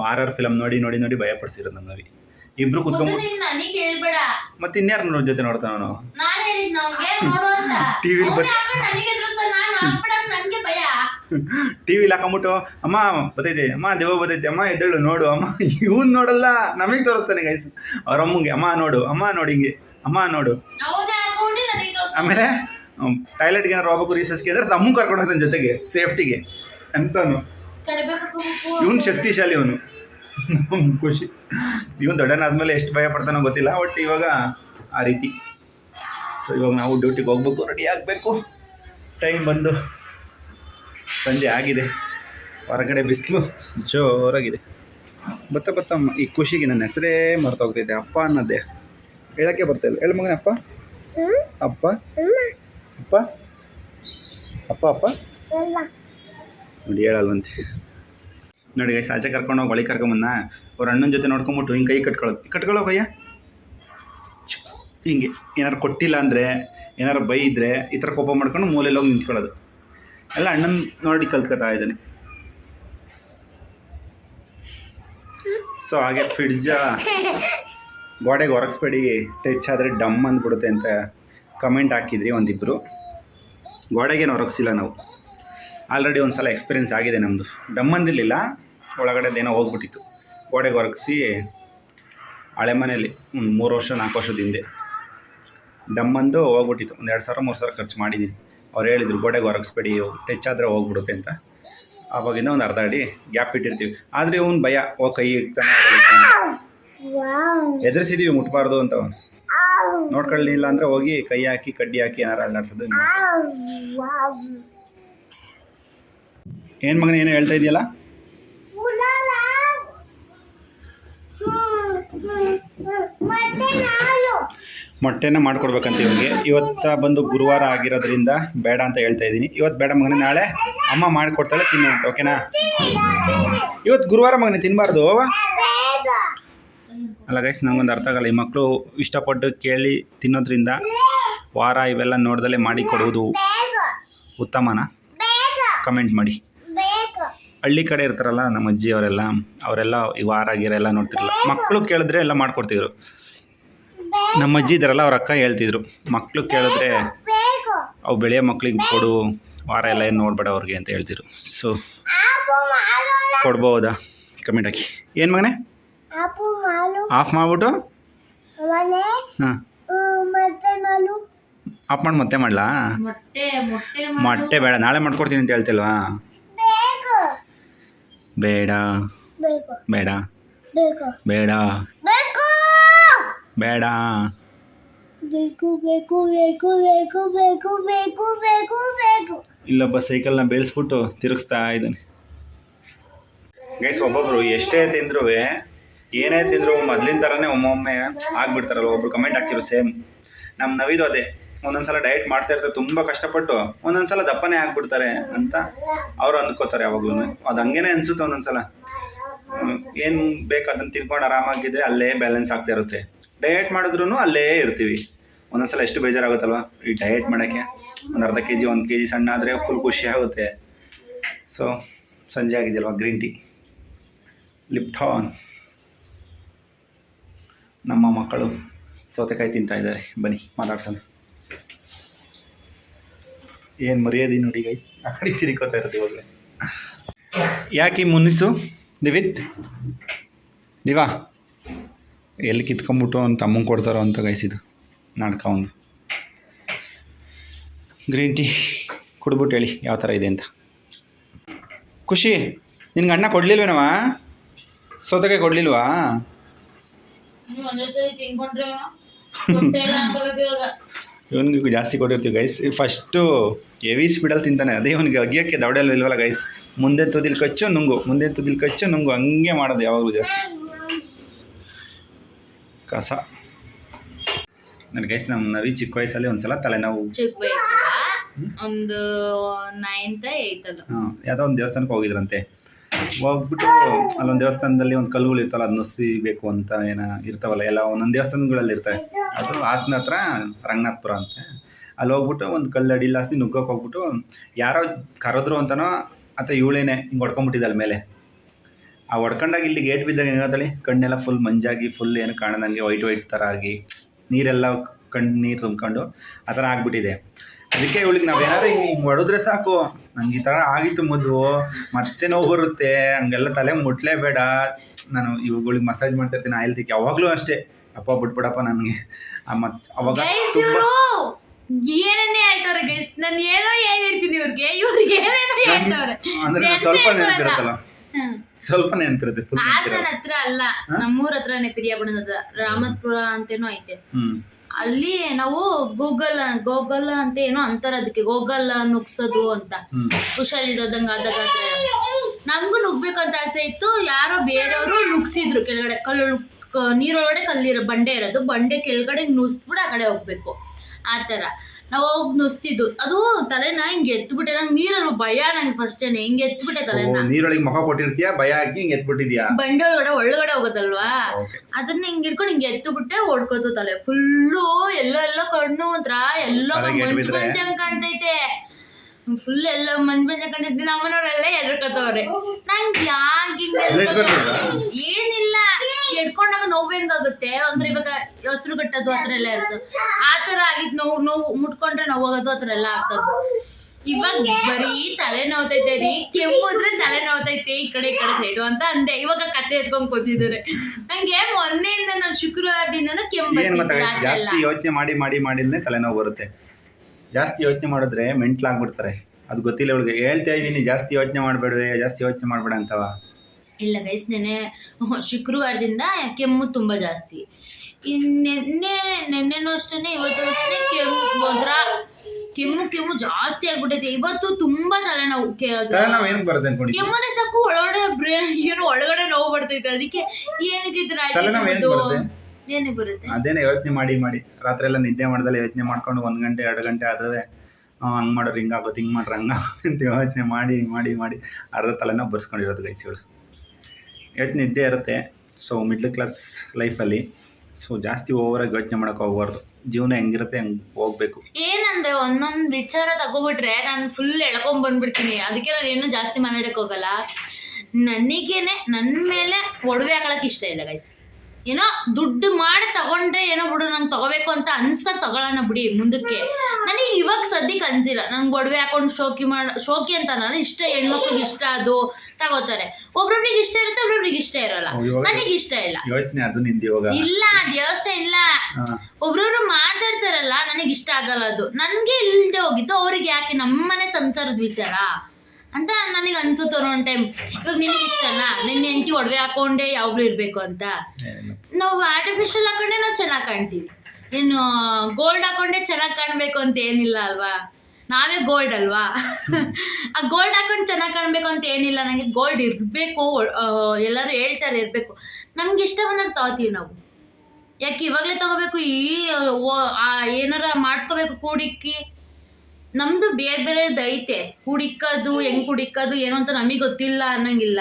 ಆರ್ ಆರ್ ಫಿಲಮ್ ನೋಡಿ ನೋಡಿ ನೋಡಿ ಭಯ ಪಡಿಸಿರೋದು ನನ್ನವಿ ನವಿ ಇಬ್ರು ಕುತ್ಕೊಂಡ್ ಕುತ್ಕೊಂಡ್ಬಿಟ್ಟು ನೀನ್ ನನಗ್ ಹೇಳ್ಬೇಡ. ಮತ್ತೆ ಇನ್ಯಾರು ನೋಡ್ ಜೊತೆ ನೋಡ್ತಾನ ಅವನು? ನಾನ್ ಹೇಳಿದ್ ನಮ್ಗೆ ನೋಡು ಅಂತ. TV ಲ್ ಬರ್- ಅವ್ನೇ ಹಾಕೊಂಡ್ ನನಗೆ ಎದುರಿಸ್ತಾನೆ, ನಾನು ಹಾಕ್ಬಿಡಕ್ ನನ್ಗೆ ಭಯ. ಟಿ ವಿಲಿ ಹಾಕೊಂಬಿಟ್ಟು ಅಮ್ಮ ಬತ್ತೈತೆ ಅಮ್ಮ ದೇವ ಬತ್ತೈತೆ ಅಮ್ಮ ಎದ್ದೇಳು ನೋಡು ಅಮ್ಮ ಇವನ್ ನೋಡಲ್ಲ ನಮಗೆ ತೋರಿಸ್ತಾನೆ ಗೈಸ್ ಅವ್ರ ಅಮ್ಮಂಗೆ ಅಮ್ಮ ನೋಡು ಅಮ್ಮ ನೋಡಿ ಹಿಂಗೆ. ಅಮ್ಮ ನೋಡು. ಅವನೇ. ಆಮೇಲೆ ಟಾಯ್ಲೆಟ್ಗೆ ಏನಾರು ಹೋಗ್ಬೇಕು ರೀಸಸ್ಗೆ ಅಂದ್ರೆ ತಮ್ಮ ಕರ್ಕೊಂಡು ಹೋಗ್ತಾನೆ ಜೊತೆಗೆ ಸೇಫ್ಟಿಗೆ ಅಂತಾನು. ಇವನು ಶಕ್ತಿಶಾಲಿ ಇವನು ಖುಷಿ. ಇವನು ದೊಡ್ಡನಾದ್ಮೇಲೆ ಎಷ್ಟು ಭಯ ಪಡ್ತಾನೋ ಗೊತ್ತಿಲ್ಲ ಬಟ್ ಇವಾಗ ಆ ರೀತಿ. ಸೊ ಇವಾಗ ನಾವು ಡ್ಯೂಟಿಗೆ ಹೋಗ್ಬೇಕು ರೆಡಿ ಆಗಬೇಕು. ಟೈಮ್ ಬಂದು ಸಂಜೆ ಆಗಿದೆ. ಹೊರಗಡೆ ಬಿಸಿಲು ಜೋರಾಗಿದೆ. ಬತ್ತ ಬತ್ತಮ್ಮ ಈ ಖುಷಿಗೆ ನನ್ನ ಹೆಸರೇ ಮರ್ತೋಗ್ತಿದ್ದೆ ಅಪ್ಪ ಅನ್ನೋದೇ. ಹೇಳಕ್ಕೆ ಬರ್ತಾ ಇಲ್ಲ ಹೇಳು ಮಗನ ಅಪ್ಪ ಅಪ್ಪ ಅಪ್ಪ ಅಪ್ಪ ಅಪ್ಪ ನೋಡಿ ಹೇಳಲ್ವಂತೆ ನೋಡಿ ಗೈಸ್ ಆಚೆ ಕರ್ಕೊಂಡು ಹೋಗಿ ಒಳಗೆ ಕರ್ಕೊಂಬಂದ ಅವ್ರ ಅಣ್ಣನ ಜೊತೆ ನೋಡ್ಕೊಂಬಿಟ್ಟು ಹಿಂಗೆ ಕೈ ಕಟ್ಕೊಳ್ಳೋದು ಕಟ್ಕೊಳ್ಳೋ ಕೈಯ ಚಿಕ್. ಹಿಂಗೆ ಏನಾರು ಕೊಟ್ಟಿಲ್ಲ ಅಂದರೆ ಏನಾರು ಬೈದ್ರೆ ಈ ಥರ ಕೋಪ ಮಾಡ್ಕೊಂಡು ಮೂಲೆಯಲ್ಲಿ ಹೋಗಿ ನಿಂತ್ಕೊಳ್ಳೋದು ಎಲ್ಲ ಅಣ್ಣನ ನೋಡಿ ಕಲ್ತ್ಕೊತಾ ಇದ್ದಾನೆ ಸೊ ಹಾಗೆ ಫ್ರಿಡ್ಜ ಗೋಡೆಗೆ ಒರಗಿಸ್ಬೇಡಿ, ಟಚ್ ಆದರೆ ಡಮ್ ಅಂದ್ಬಿಡುತ್ತೆ ಅಂತ ಕಮೆಂಟ್ ಹಾಕಿದ್ರಿ ಒಂದಿಬ್ಬರು ಗೋಡೆಗೇನು ಒರಗಿಸಿಲ್ಲ ನಾವು. ಆಲ್ರೆಡಿ ಒಂದು ಸಲ ಎಕ್ಸ್ಪೀರಿಯೆನ್ಸ್ ಆಗಿದೆ ನಮ್ಮದು ಡಮ್ ಅಂದಿರಲಿಲ್ಲ, ಒಳಗಡೆ ಏನೋ ಹೋಗ್ಬಿಟ್ಟಿತ್ತು. ಗೋಡೆಗೆ ಒರಗಿಸಿ ಹಳೆ ಮನೇಲಿ ಒಂದು ಮೂರು ವರ್ಷ, ನಾಲ್ಕು ವರ್ಷದ ಹಿಂದೆ ಡಮ್ ಅಂದು ಹೋಗ್ಬಿಟ್ಟಿತ್ತು. ಒಂದು ಎರಡು ಸಾವಿರ, ಮೂರು ಸಾವಿರ ಖರ್ಚು ಮಾಡಿದ್ದೀನಿ ಅವ್ರು ಹೇಳಿದ್ರು, ಗೋಡೆಗೆ ಒರಗಿಸ್ಬೇಡಿ, ಟಚ್ ಆದರೆ ಹೋಗ್ಬಿಡುತ್ತೆ ಅಂತ. ಆವಾಗಿಂದ ಒಂದು ಅರ್ಧ ಅಡಿ ಗ್ಯಾಪ್ ಇಟ್ಟಿರ್ತೀವಿ. ಆದರೆ ಅವ್ನು ಭಯ, ಓ ಕೈ ಇಡ್ತಾನೆ ಎದುರಿಸಿದೀವಿ ಮುಟ್ಬಾರ್ದು ಅಂತ ನೋಡ್ಕೊಳ್ಳಿಲ್ಲ ಅಂದರೆ ಹೋಗಿ ಕೈ ಹಾಕಿ ಕಡ್ಡಿ ಹಾಕಿ ಏನಾರು ಅಲ್ಲಾಡ್ಸೋದು ಏನ್ ಮಗನ ಏನೋ ಹೇಳ್ತಾ ಇದೆಯಲ್ಲ? ಮೊಟ್ಟೆನ ಮಾಡ್ಕೊಡ್ಬೇಕಂತ ಇವ್ರಿಗೆ ಇವತ್ತ ಬಂದು ಗುರುವಾರ ಆಗಿರೋದ್ರಿಂದ ಬೇಡ ಅಂತ ಹೇಳ್ತಾ ಇದ್ದೀನಿ ಇವತ್ತು ಬೇಡ ಮಗನ ನಾಳೆ ಅಮ್ಮ ಮಾಡಿಕೊಡ್ತಾಳೆ ತಿನ್ನು ಅಂತ ಓಕೆನಾ? ಇವತ್ತು ಗುರುವಾರ ಮಗನೇ ತಿನ್ನಬಾರ್ದು ಅಲ್ಲ ಗೈಸ್ ನಮಗೊಂದು ಅರ್ಥ ಆಗಲ್ಲ. ಈ ಮಕ್ಕಳು ಇಷ್ಟಪಟ್ಟು ಕೇಳಿ ತಿನ್ನೋದ್ರಿಂದ ವಾರ ಇವೆಲ್ಲ ನೋಡ್ದಲೇ ಮಾಡಿ ಉತ್ತಮನ? ಬೇಗ ಕಮೆಂಟ್ ಮಾಡಿ. ಹಳ್ಳಿ ಕಡೆ ಇರ್ತಾರಲ್ಲ ನಮ್ಮ ಅಜ್ಜಿ ಅವರೆಲ್ಲ ಅವರೆಲ್ಲ ಈ ವಾರ ಗೀರ ಎಲ್ಲ ನೋಡ್ತಿರಲ್ಲ. ಮಕ್ಕಳು ಕೇಳಿದ್ರೆ ಎಲ್ಲ ಮಾಡ್ಕೊಡ್ತಿದ್ರು. ನಮ್ಮ ಅಜ್ಜಿ ಇದ್ದಾರಲ್ಲ, ಅವ್ರ ಅಕ್ಕ ಹೇಳ್ತಿದ್ರು. ಮಕ್ಕಳು ಕೇಳಿದ್ರೆ ಅವು ಬೆಳೆಯೋ ಮಕ್ಕಳಿಗೆ ಕೊಡು, ವಾರ ಎಲ್ಲ ಏನು ನೋಡಬೇಡ ಅವ್ರಿಗೆ ಅಂತ ಹೇಳ್ತಿದ್ರು. ಸೊ ಕೊಡ್ಬೋದಾ? ಕಮೆಂಟ್ ಹಾಕಿ. ಏನು ಮಗನೇ? ಆಫ್ ಮಾಡ್ಬಿಟ್ಟು? ಮನೆ ಹಾಂ. ಮತ್ತೆ ಮಾಲು. ಆಫ್ ಮಾಡಿ ಮತ್ತೆ ಮಾಡಲಾ. ಮೊಟ್ಟೆ ಬೇಡ ನಾಳೆ ಮಾಡ್ಕೊಡ್ತೀನಿ ಅಂತ ಹೇಳ್ತಿಲ್ವಾ? ಬೇಡ. ಬೇಡ. ಬೇಡ. ಬೇಕು ಬೇಡ. ಬೇಕು ಬೇಕು ಬೇಕು ಬೇಕು ಬೇಕು ಬೇಕು ಬೇಕು ಬೇಕು ಇಲ್ಲೊಬ್ಬ ಸೈಕಲ್ನ ಬೇಳಿಸ್ಬಿಟ್ಟು ತಿರುಗಿಸ್ತಾ ಇದ್ದಾನೆ. ಗೈಸ್ ಒಬ್ಬೊಬ್ರು ಎಷ್ಟೇ ತಿಂದ್ರೂ ಏನೇ ತಿಂದ್ರು ಮೊದ್ಲಿನ ಥರನೇ ಒಮ್ಮೊಮ್ಮೆ ಆಗ್ಬಿಡ್ತಾರಲ್ಲ ಒಬ್ರು ಕಮೆಂಟ್ ಹಾಕಿರು ಸೇಮ್ ನಮ್ಮ ನವಿದು ಅದೇ, ಒಂದೊಂದ್ಸಲ ಡಯಟ್ ಮಾಡ್ತಾ ಇರ್ತಾರೆ ತುಂಬ ಕಷ್ಟಪಟ್ಟು ಒಂದೊಂದ್ಸಲ ದಪ್ಪನೇ ಆಗ್ಬಿಡ್ತಾರೆ ಅಂತ ಅವ್ರು ಅಂದ್ಕೋತಾರೆ ಯಾವಾಗ್ಲೂ ಅದು ಹಂಗೇನೆ ಅನ್ಸುತ್ತೆ ಒಂದೊಂದ್ಸಲ. ಏನು ಬೇಕು ಅದನ್ನು ತಿನ್ಕೊಂಡು ಆರಾಮಾಗಿದ್ರೆ ಅಲ್ಲೇ ಬ್ಯಾಲೆನ್ಸ್ ಆಗ್ತಾ ಇರುತ್ತೆ. ಡಯಟ್ ಮಾಡಿದ್ರು ಅಲ್ಲೇ ಇರ್ತೀವಿ. ಒಂದೊಂದ್ಸಲ ಎಷ್ಟು ಬೇಜಾರಾಗುತ್ತಲ್ವ? ಈ ಡಯಟ್ ಮಾಡೋಕ್ಕೆ ಒಂದು ಅರ್ಧ ಕೆ ಜಿ ಒಂದು ಕೆ ಜಿ ಸಣ್ಣ ಆದರೆ ಫುಲ್ ಖುಷಿ ಆಗುತ್ತೆ. ಸೊ ಸಂಜೆ ಆಗಿದೆಯಲ್ವ ಗ್ರೀನ್ ಟೀ ಲಿಪ್ಟಾನ್ ನಮ್ಮ ಮಕ್ಕಳು ಸೌತೆಕಾಯಿ ತಿಂತಾ ಇದ್ದಾರೆ. ಬನ್ನಿ ಮಾತಾಡ್ಸೋಣ. ಏನು ಮರ್ಯಾದೆ ನೋಡಿ ಗೈಸ್ ಆ ಕಡೆ ತಿರ್ಕೋತಾ ಇರುತ್ತೆ ಇವಾಗಲೇ. ಯಾಕೆ ಮುನಿಸು ದಿವಿತ್? ದಿವಾ? ಎಲ್ಲಿ ಕಿತ್ಕೊಂಬಿಟ್ಟು ಅಂತ ತಮ್ಮಂಗೆ ಕೊಡ್ತಾರೋ ಅಂತ ಗೈಸ್ ಇದು. ನಾಟಕ ಒಂದು. ಗ್ರೀನ್ ಟೀ ಕುಡ್ಬಿಟ್ಟು ಹೇಳಿ ಯಾವ ಥರ ಇದೆ ಅಂತ. ಖುಷಿ ನಿನ್ಗೆ ಅಣ್ಣ ಕೊಡಲಿಲ್ವೇನವ ಸೌತೆಕಾಯಿ ಕೊಡಲಿಲ್ವಾ ನೀವು ಒಂದೇ ಸರಿ ತಿನ್ಕೊಂಡ್ರೆ ಹೊಟ್ಟೆ ಎಲ್ಲ ಅನ್ಕೋಬೇಕು ಇವಾಗ ಇವನಿಗೆ ಜಾಸ್ತಿ ಕೊಟ್ಟಿರ್ತೀವಿ ಗೈಸ್ ಫಸ್ಟು ಹೆವಿ ಸ್ಪೀಡಲ್ಲಿ ತಿಂತಾನೆ. ಅದೇ ಇವನಿಗೆ ಅಗಿಯೋಕ್ಕೆ ದೌಡೆಲ್ಲ ಇಲ್ವಲ್ಲ ಗೈಸ್ ಮುಂದೆ ತುದಿಲ್ ಕಚ್ಚು ನುಂಗು. ಮುಂದೆ ತುದಿಲ್ ಕಚ್ಚು ನುಂಗು. ಹಂಗೆ ಮಾಡೋದು ಯಾವಾಗಲೂ ಜಾಸ್ತಿ. ಕಸ. ನನ್ನ ಗೈಸ್ ನಮ್ಮ ನವಿ ಚಿಕ್ಕ ವಯಸ್ಸಲ್ಲಿ ಒಂದ್ಸಲ ತಲೆನೋವು. ಚಿಕ್ಕ ವಯಸ್ಸಲ್ಲ? ಒಂದು ನೈನ್ತ್ ಏಯ್ತ್ ಹಾಂ ಯಾವುದೋ ಒಂದು ದೇವಸ್ಥಾನಕ್ಕೆ ಹೋಗಿದ್ರಂತೆ. ಹೋಗ್ಬಿಟ್ಟು ಅಲ್ಲೊಂದು ದೇವಸ್ಥಾನದಲ್ಲಿ ಒಂದು ಕಲ್ಲುಗಳು ಇರ್ತಾವಲ್ಲ ಅದು ನುಸಿಬೇಕು ಅಂತ ಏನ ಇರ್ತಾವಲ್ಲ, ಎಲ್ಲ ಒಂದೊಂದು ದೇವಸ್ಥಾನಗಳಲ್ಲಿ ಇರ್ತವೆ. ಅದು ಹಾಸನ ಹತ್ರ ರಂಗನಾಥ್ಪುರ ಅಂತೆ. ಅಲ್ಲಿ ಹೋಗ್ಬಿಟ್ಟು ಒಂದು ಕಲ್ಲು ಅಡಿಲಾಸಿ ನುಗ್ಗೋಕೆ ಹೋಗ್ಬಿಟ್ಟು ಯಾರೋ ಕರೆದ್ರು ಅಂತನೋ ಅಥವಾ ಇವಳೇನೆ ಹಿಂಗೆ ಹೊಡ್ಕೊಂಬಿಟ್ಟಿದ್ದಾಳೆ ಮೇಲೆ. ಆ ಹೊಡ್ಕೊಂಡಾಗ ಇಲ್ಲಿ ಗೇಟ್ ಬಿದ್ದಾಗ ಹೆಂಗತ್ತಳಿ ಕಣ್ಣೆಲ್ಲ ಫುಲ್ ಮಂಜಾಗಿ ಫುಲ್ ಏನು ಕಾಣದಂಗೆ ವೈಟ್ ವೈಟ್ ಥರ ಆಗಿ, ನೀರೆಲ್ಲ ಕಣ್ಣು ನೀರು ತುಂಬ್ಕೊಂಡು ಆ ಥರ ಆಗ್ಬಿಟ್ಟಿದೆ. ಅದಕ್ಕೆ ಇವಳಿಗೆ ನಾವು ಏನಾದ್ರು ಹಿಂಗೆ ಹೊಡೆದ್ರೆ ಸಾಕು. ನಂಗೆ ಈ ಥರ ಆಗಿತ್ತು ಮೊದಲು ಮತ್ತೆ ನೋವು ಬರುತ್ತೆ. ಹಂಗೆಲ್ಲ ತಲೆ ಮುಟ್ಲೇಬೇಡ. ನಾನು ಇವುಗಳಿಗೆ ಮಸಾಜ್ ಮಾಡ್ತಾ ಇರ್ತೀನಿ ಆಯಿಲ್ ತಿಕ್ಕಿ ಯಾವಾಗಲೂ ಅಷ್ಟೇ. ಅಪ್ಪ ಬಿಟ್ಬಿಡಪ್ಪ ನನಗೆ. ಮತ್ತು ಅವಾಗ ಏನೇನೇ ಹೇಳ್ತವ್ರೆ ಗೈಸ್ ನಾನು ಏನೋ ಹೇಳಿರ್ತೀನಿ ಇವ್ರಿಗೆ. ಇವ್ರಿಗೆ ಏನೇನೋ ಹೇಳ್ತವ್ರೆ. ಅಂದ್ರೆ ಸ್ವಲ್ಪ ನೆನಪಿರುತ್ತಲ್ಲ. ಸ್ವಲ್ಪ ನೆನಪಿರುತ್ತೆ ಹಾಸನ ಹತ್ರ ಅಲ್ಲ ನಮ್ಮೂರ ಹತ್ರನೇ ಪಿರಿಯಾಪುರದ ರಾಮತ್ಪುರ ಅಂತೇನೋ ಐತೆ. ಅಲ್ಲಿ ನಾವು ಗೂಗಲ್ ಗೋಗಲ್ ಅಂತ ಏನೋ ಅಂತಾರ ಅದಕ್ಕೆ. ಗೋಗಲ್ ನುಗ್ಸೋದು ಅಂತ. ಹುಷಾರಿಲ್ದಂಗ ಆದಾಗ ನಮ್ಗು ನುಗ್ಬೇಕಂತ ಆಸೆ ಇತ್ತು. ಯಾರೋ ಬೇರೆಯವರು ನುಗ್ಸಿದ್ರು. ಕೆಳಗಡೆ ಕಲ್ಲು ನೀರೊಳಗಡೆ ಕಲ್ಲಿರೋ ಬಂಡೆ ಇರೋದು. ಬಂಡೆ ಕೆಳಗಡೆ ನುಗ್ಸ್ಬಿಟ್ಟು ಆ ಕಡೆ ಹೋಗ್ಬೇಕು. ಆ ಥರ. ಹೋಗಿ ನುಸ್ತಿದ್ದು ಅದು ತಲೆನ ಹಿಂಗೆ ಎತ್ಬಿಟ್ಟೆ. ನಂಗೆ ನೀರಲ್ಲಿ ಭಯ ನಂಗೆ ಫಸ್ಟೇನೆ ಹಿಂಗೆ ಎತ್ಬಿಟ್ಟೆ ತಲೆನ. ನೀರೊಳಗೆ ಮುಖ ಕೊಟ್ಟಿರ್ತೀಯ? ಭಯ ಹಾಕಿ ಹಿಂಗೆ ಎತ್ಬಿಟ್ಟಿದ್ಯಾ? ಬಂಡೆ ಒಳಗಡೆ ಒಳಗಡೆ ಹೋಗೋದಲ್ವಾ ಅದನ್ನ ಹಿಂಗೆ ಹಿಡ್ಕೊಂಡು ಹಿಂಗೆ ಎತ್ಬಿಟ್ಟೆ ಓಡ್ಕೋತು ತಲೆ. ಫುಲ್ಲು ಎಲ್ಲೋ ಎಲ್ಲ ಕಣ್ಣು ಒಂಥರ ಎಲ್ಲ ಮಂಜು? ಮಂಜಂಗ್ ಕಾಣ್ತೈತೆ. ಫುಲ್ ಎಲ್ಲ ಮಂಜು ಮಂಜು ಕಾಣ್ತೈತೆ. ನಮ್ಮನವ್ರೆಲ್ಲ ಎದ್ರಕತ್ತವ್ರೆ ನಂಗೆ ಯಾಕೆ ಹಿಂಗೆ ಏನಿಲ್ಲ. ಎಡ್ಕೊಂಡಾಗ ನೋವು ಹೆಂಗಾಗುತ್ತೆ? ಅಂದ್ರೆ ಇವಾಗ ಹೆಸರು ಕಟ್ಟೋದು ಆ ಥರ ಎಲ್ಲ ಇರುತ್ತೆ. ಆ ಥರ ಆಗಿದ್ ನೋವು ನೋವು ಮುಟ್ಕೊಂಡ್ರೆ ನೋವಾಗೋದು ಆ ಥರ ಎಲ್ಲ ಆಗ್ತದೆ. ಇವಾಗ ಬರೀ ತಲೆ ನೋವ್ತೈತೆ ರೀ ಕೆಮ್ಮುದ್ರೆ ತಲೆ ನೋವ್ತೈತೆ ಈ ಕಡೆ ಈ ಕಡೆ ಸೈಡು ಅಂತ ಅಂದೆ. ಇವಾಗ ಕತ್ತೆ ಎತ್ಕೊಂಡ್ ಕೂತಿದ್ದಾರೆ. ನಂಗೆ ಮೊನ್ನೆಯಿಂದ ನಾನು ಶುಕ್ರವಾರದಿಂದನೂ ಕೆಮ್ಮು ಏನು ಮತ್ತೆ ಬರ್ತಿತ್ತು ರಾತ್ರಿ ಎಲ್ಲ. ಜಾಸ್ತಿ ಯೋಚನೆ ಮಾಡಿ ಮಾಡಿ ಮಾಡಿದ್ರೆ ತಲೆನೋವು ಬರುತ್ತೆ. ಜಾಸ್ತಿ ಯೋಚನೆ ಮಾಡಿದ್ರೆ ಮೆಂಟ್ಲಾಗ್ಬಿಡ್ತಾರೆ ಅದು ಗೊತ್ತಿಲ್ಲ ಇವಳಿಗೆ. ಹೇಳ್ತಾ ಇದ್ದೀನಿ ಜಾಸ್ತಿ ಯೋಚನೆ ಮಾಡಬೇಡ್ವೆ ಜಾಸ್ತಿ ಯೋಚನೆ ಮಾಡಬೇಡ ಅಂತವ. ಇಲ್ಲ ಗೈಸ್ ನೆನೆ ಶುಕ್ರವಾರದಿಂದ ಕೆಮ್ಮು ತುಂಬ ಜಾಸ್ತಿ. ಇನ್ನು ನಿನ್ನೆ ನೆನ್ನೆನೂ ಅಷ್ಟೇ ಇವತ್ತು ಅಷ್ಟೇ ಕೆಮ್ಮು ಒಂಥರ ಕೆಮ್ಮು ಕೆಮ್ಮು ಜಾಸ್ತಿ ಆಗ್ಬಿಟ್ಟೈತೆ. ಇವತ್ತು ತುಂಬಾ ತಲೆನೋವು ಕೆಮ್ಮನೆ ಸಾಕು ಒಳಗಡೆ ಬ್ರೇನ್ ಏನು ಒಳಗಡೆ ನೋವು ಬರ್ತೈತೆ. ಅದಕ್ಕೆ ಏನಕ್ಕೆ ಈ ಥರ ಏನಕ್ಕೆ ಬರುತ್ತೆ? ಅದೇನೇ ಯೋಚನೆ ಮಾಡಿ ಮಾಡಿ. ರಾತ್ರಿ ಎಲ್ಲ ನಿದ್ದೆ ಮಾಡ್ದಲ್ಲ ಯೋಚನೆ ಮಾಡ್ಕೊಂಡು ಒಂದು ಗಂಟೆ ಎರಡು ಗಂಟೆ ಆದ್ರೆ ಹಂಗ್ ಮಾಡೋರು ಹಿಂಗಾಗುತ್ತೆ ಹಿಂಗೆ ಮಾಡ್ರೆ ಹಂಗಾಗುತ್ತೆ ಅಂತ ಯೋಚನೆ ಮಾಡಿ ಮಾಡಿ ಮಾಡಿ ಅರ್ಧ ತಲೆನೋವು ಬರ್ಸ್ಕೊಂಡಿರೋದು ಗೈಸಿಗಳು ಯೋಚನೆ ಇದ್ದೇ ಇರುತ್ತೆ. ಸೊ ಮಿಡ್ಲ್ ಕ್ಲಾಸ್ ಲೈಫಲ್ಲಿ ಸೊ ಜಾಸ್ತಿ ಓವರಾಗಿ ಯೋಚನೆ ಮಾಡೋಕೆ ಹೋಗ್ಬಾರ್ದು. ಜೀವನ ಹೆಂಗಿರುತ್ತೆ, ಹಂಗೆ ಹೋಗ್ಬೇಕು. ಏನಂದ್ರೆ ಒಂದೊಂದು ವಿಚಾರ ತಗೋಬಿಟ್ರೆ ನಾನು ಫುಲ್ ಎಳ್ಕೊಂಡ್ ಬಂದ್ಬಿಡ್ತೀನಿ. ಅದಕ್ಕೆ ನಾನು ಏನು ಜಾಸ್ತಿ ಮಾತಾಡಕ್ ಹೋಗಲ್ಲ. ನನಗೇನೆ ನನ್ನ ಮೇಲೆ ಒಡವೆ ಹಾಕೊಳಕ್ ಇಷ್ಟ ಇಲ್ಲ ಗೈಸ್ ಏನೋ ದುಡ್ಡು ಮಾಡಿ ತಗೊಂಡ್ರೆ ಏನೋ ಬಿಡು ನಂಗೆ ತಗೋಬೇಕು ಅಂತ ಅನ್ಸ್ತಾ ತಗೊಳ್ಳೋಣ ಬಿಡಿ ಮುಂದಕ್ಕೆ. ನನಗೆ ಇವಾಗ ಸದ್ಯಕ್ಕೆ ಅನ್ಸಿಲ್ಲ. ನಂಗೆ ಒಡವೆ ಹಾಕೊಂಡು ಶೋಕಿ ಮಾಡ ಶೋಕಿ ಅಂತ ನಾನು ಇಷ್ಟ ಹೆಣ್ಮಕ್ಳಿಗೆ ಇಷ್ಟ ಅದು ತಗೋತಾರೆ. ಒಬ್ರೊಬ್ರಿಗೆ ಇಷ್ಟ ಇರುತ್ತೆ ಒಬ್ರೊಬ್ರಿಗೆ ಇಷ್ಟ ಇರಲ್ಲ. ನನಗೆ ಇಷ್ಟ ಇಲ್ಲ. ಇಲ್ಲ ಅದು ಯೋಚನೆ ಇಲ್ಲ. ಒಬ್ರೊಬ್ರು ಮಾತಾಡ್ತಾರಲ್ಲ ನನಗೆ ಇಷ್ಟ ಆಗಲ್ಲ ಅದು. ನನಗೆ ಇಲ್ದೆ ಹೋಗಿದ್ದು ಅವ್ರಿಗೆ ಯಾಕೆ ನಮ್ಮನೆ ಸಂಸಾರದ ವಿಚಾರ? ಅಂತ ನನಗೆ ಅನ್ಸುತ್ತೆ ಒಂದೊಂದು ಟೈಮ್ ಇವಾಗ ನಿನಗೆ ಇಷ್ಟನಾ? ನಿನ್ನ ಹೆಂಡತಿ ಒಡವೆ ಹಾಕೊಂಡೆ ಯಾವಾಗ್ಲೂ ಇರಬೇಕು ಅಂತ. ನಾವು ಆರ್ಟಿಫಿಷಿಯಲ್ ಹಾಕೊಂಡೆ ನಾವು ಚೆನ್ನಾಗಿ ಕಾಣ್ತೀವಿ. ಏನು ಗೋಲ್ಡ್ ಹಾಕೊಂಡೆ ಚೆನ್ನಾಗಿ ಕಾಣಬೇಕು ಅಂತ ಏನಿಲ್ಲ ಅಲ್ವಾ? ನಾವೇ ಗೋಲ್ಡ್ ಅಲ್ವಾ? ಆ ಗೋಲ್ಡ್ ಹಾಕೊಂಡು ಚೆನ್ನಾಗಿ ಕಾಣಬೇಕು ಅಂತ ಏನಿಲ್ಲ. ನನಗೆ ಗೋಲ್ಡ್ ಇರಬೇಕು ಎಲ್ಲರೂ ಹೇಳ್ತಾರೆ ಇರಬೇಕು. ನಮ್ಗೆ ಇಷ್ಟ ಬಂದಾಗ ತಗೋತೀವಿ ನಾವು. ಯಾಕೆ ಇವಾಗಲೇ ತಗೋಬೇಕು? ಈ ಏನಾರ ಮಾಡಿಸ್ಕೋಬೇಕು ಕೂಡಿಕ್ಕಿ. ನಮ್ದು ಬೇರೆ ಬೇರೆದು ಐತೆ. ಕುಡಿಕದು ಹೆಂಗ್ ಕುಡಿಕದು ಏನು ಅಂತ ನಮಗೆ ಗೊತ್ತಿಲ್ಲ ಅನ್ನಂಗಿಲ್ಲ.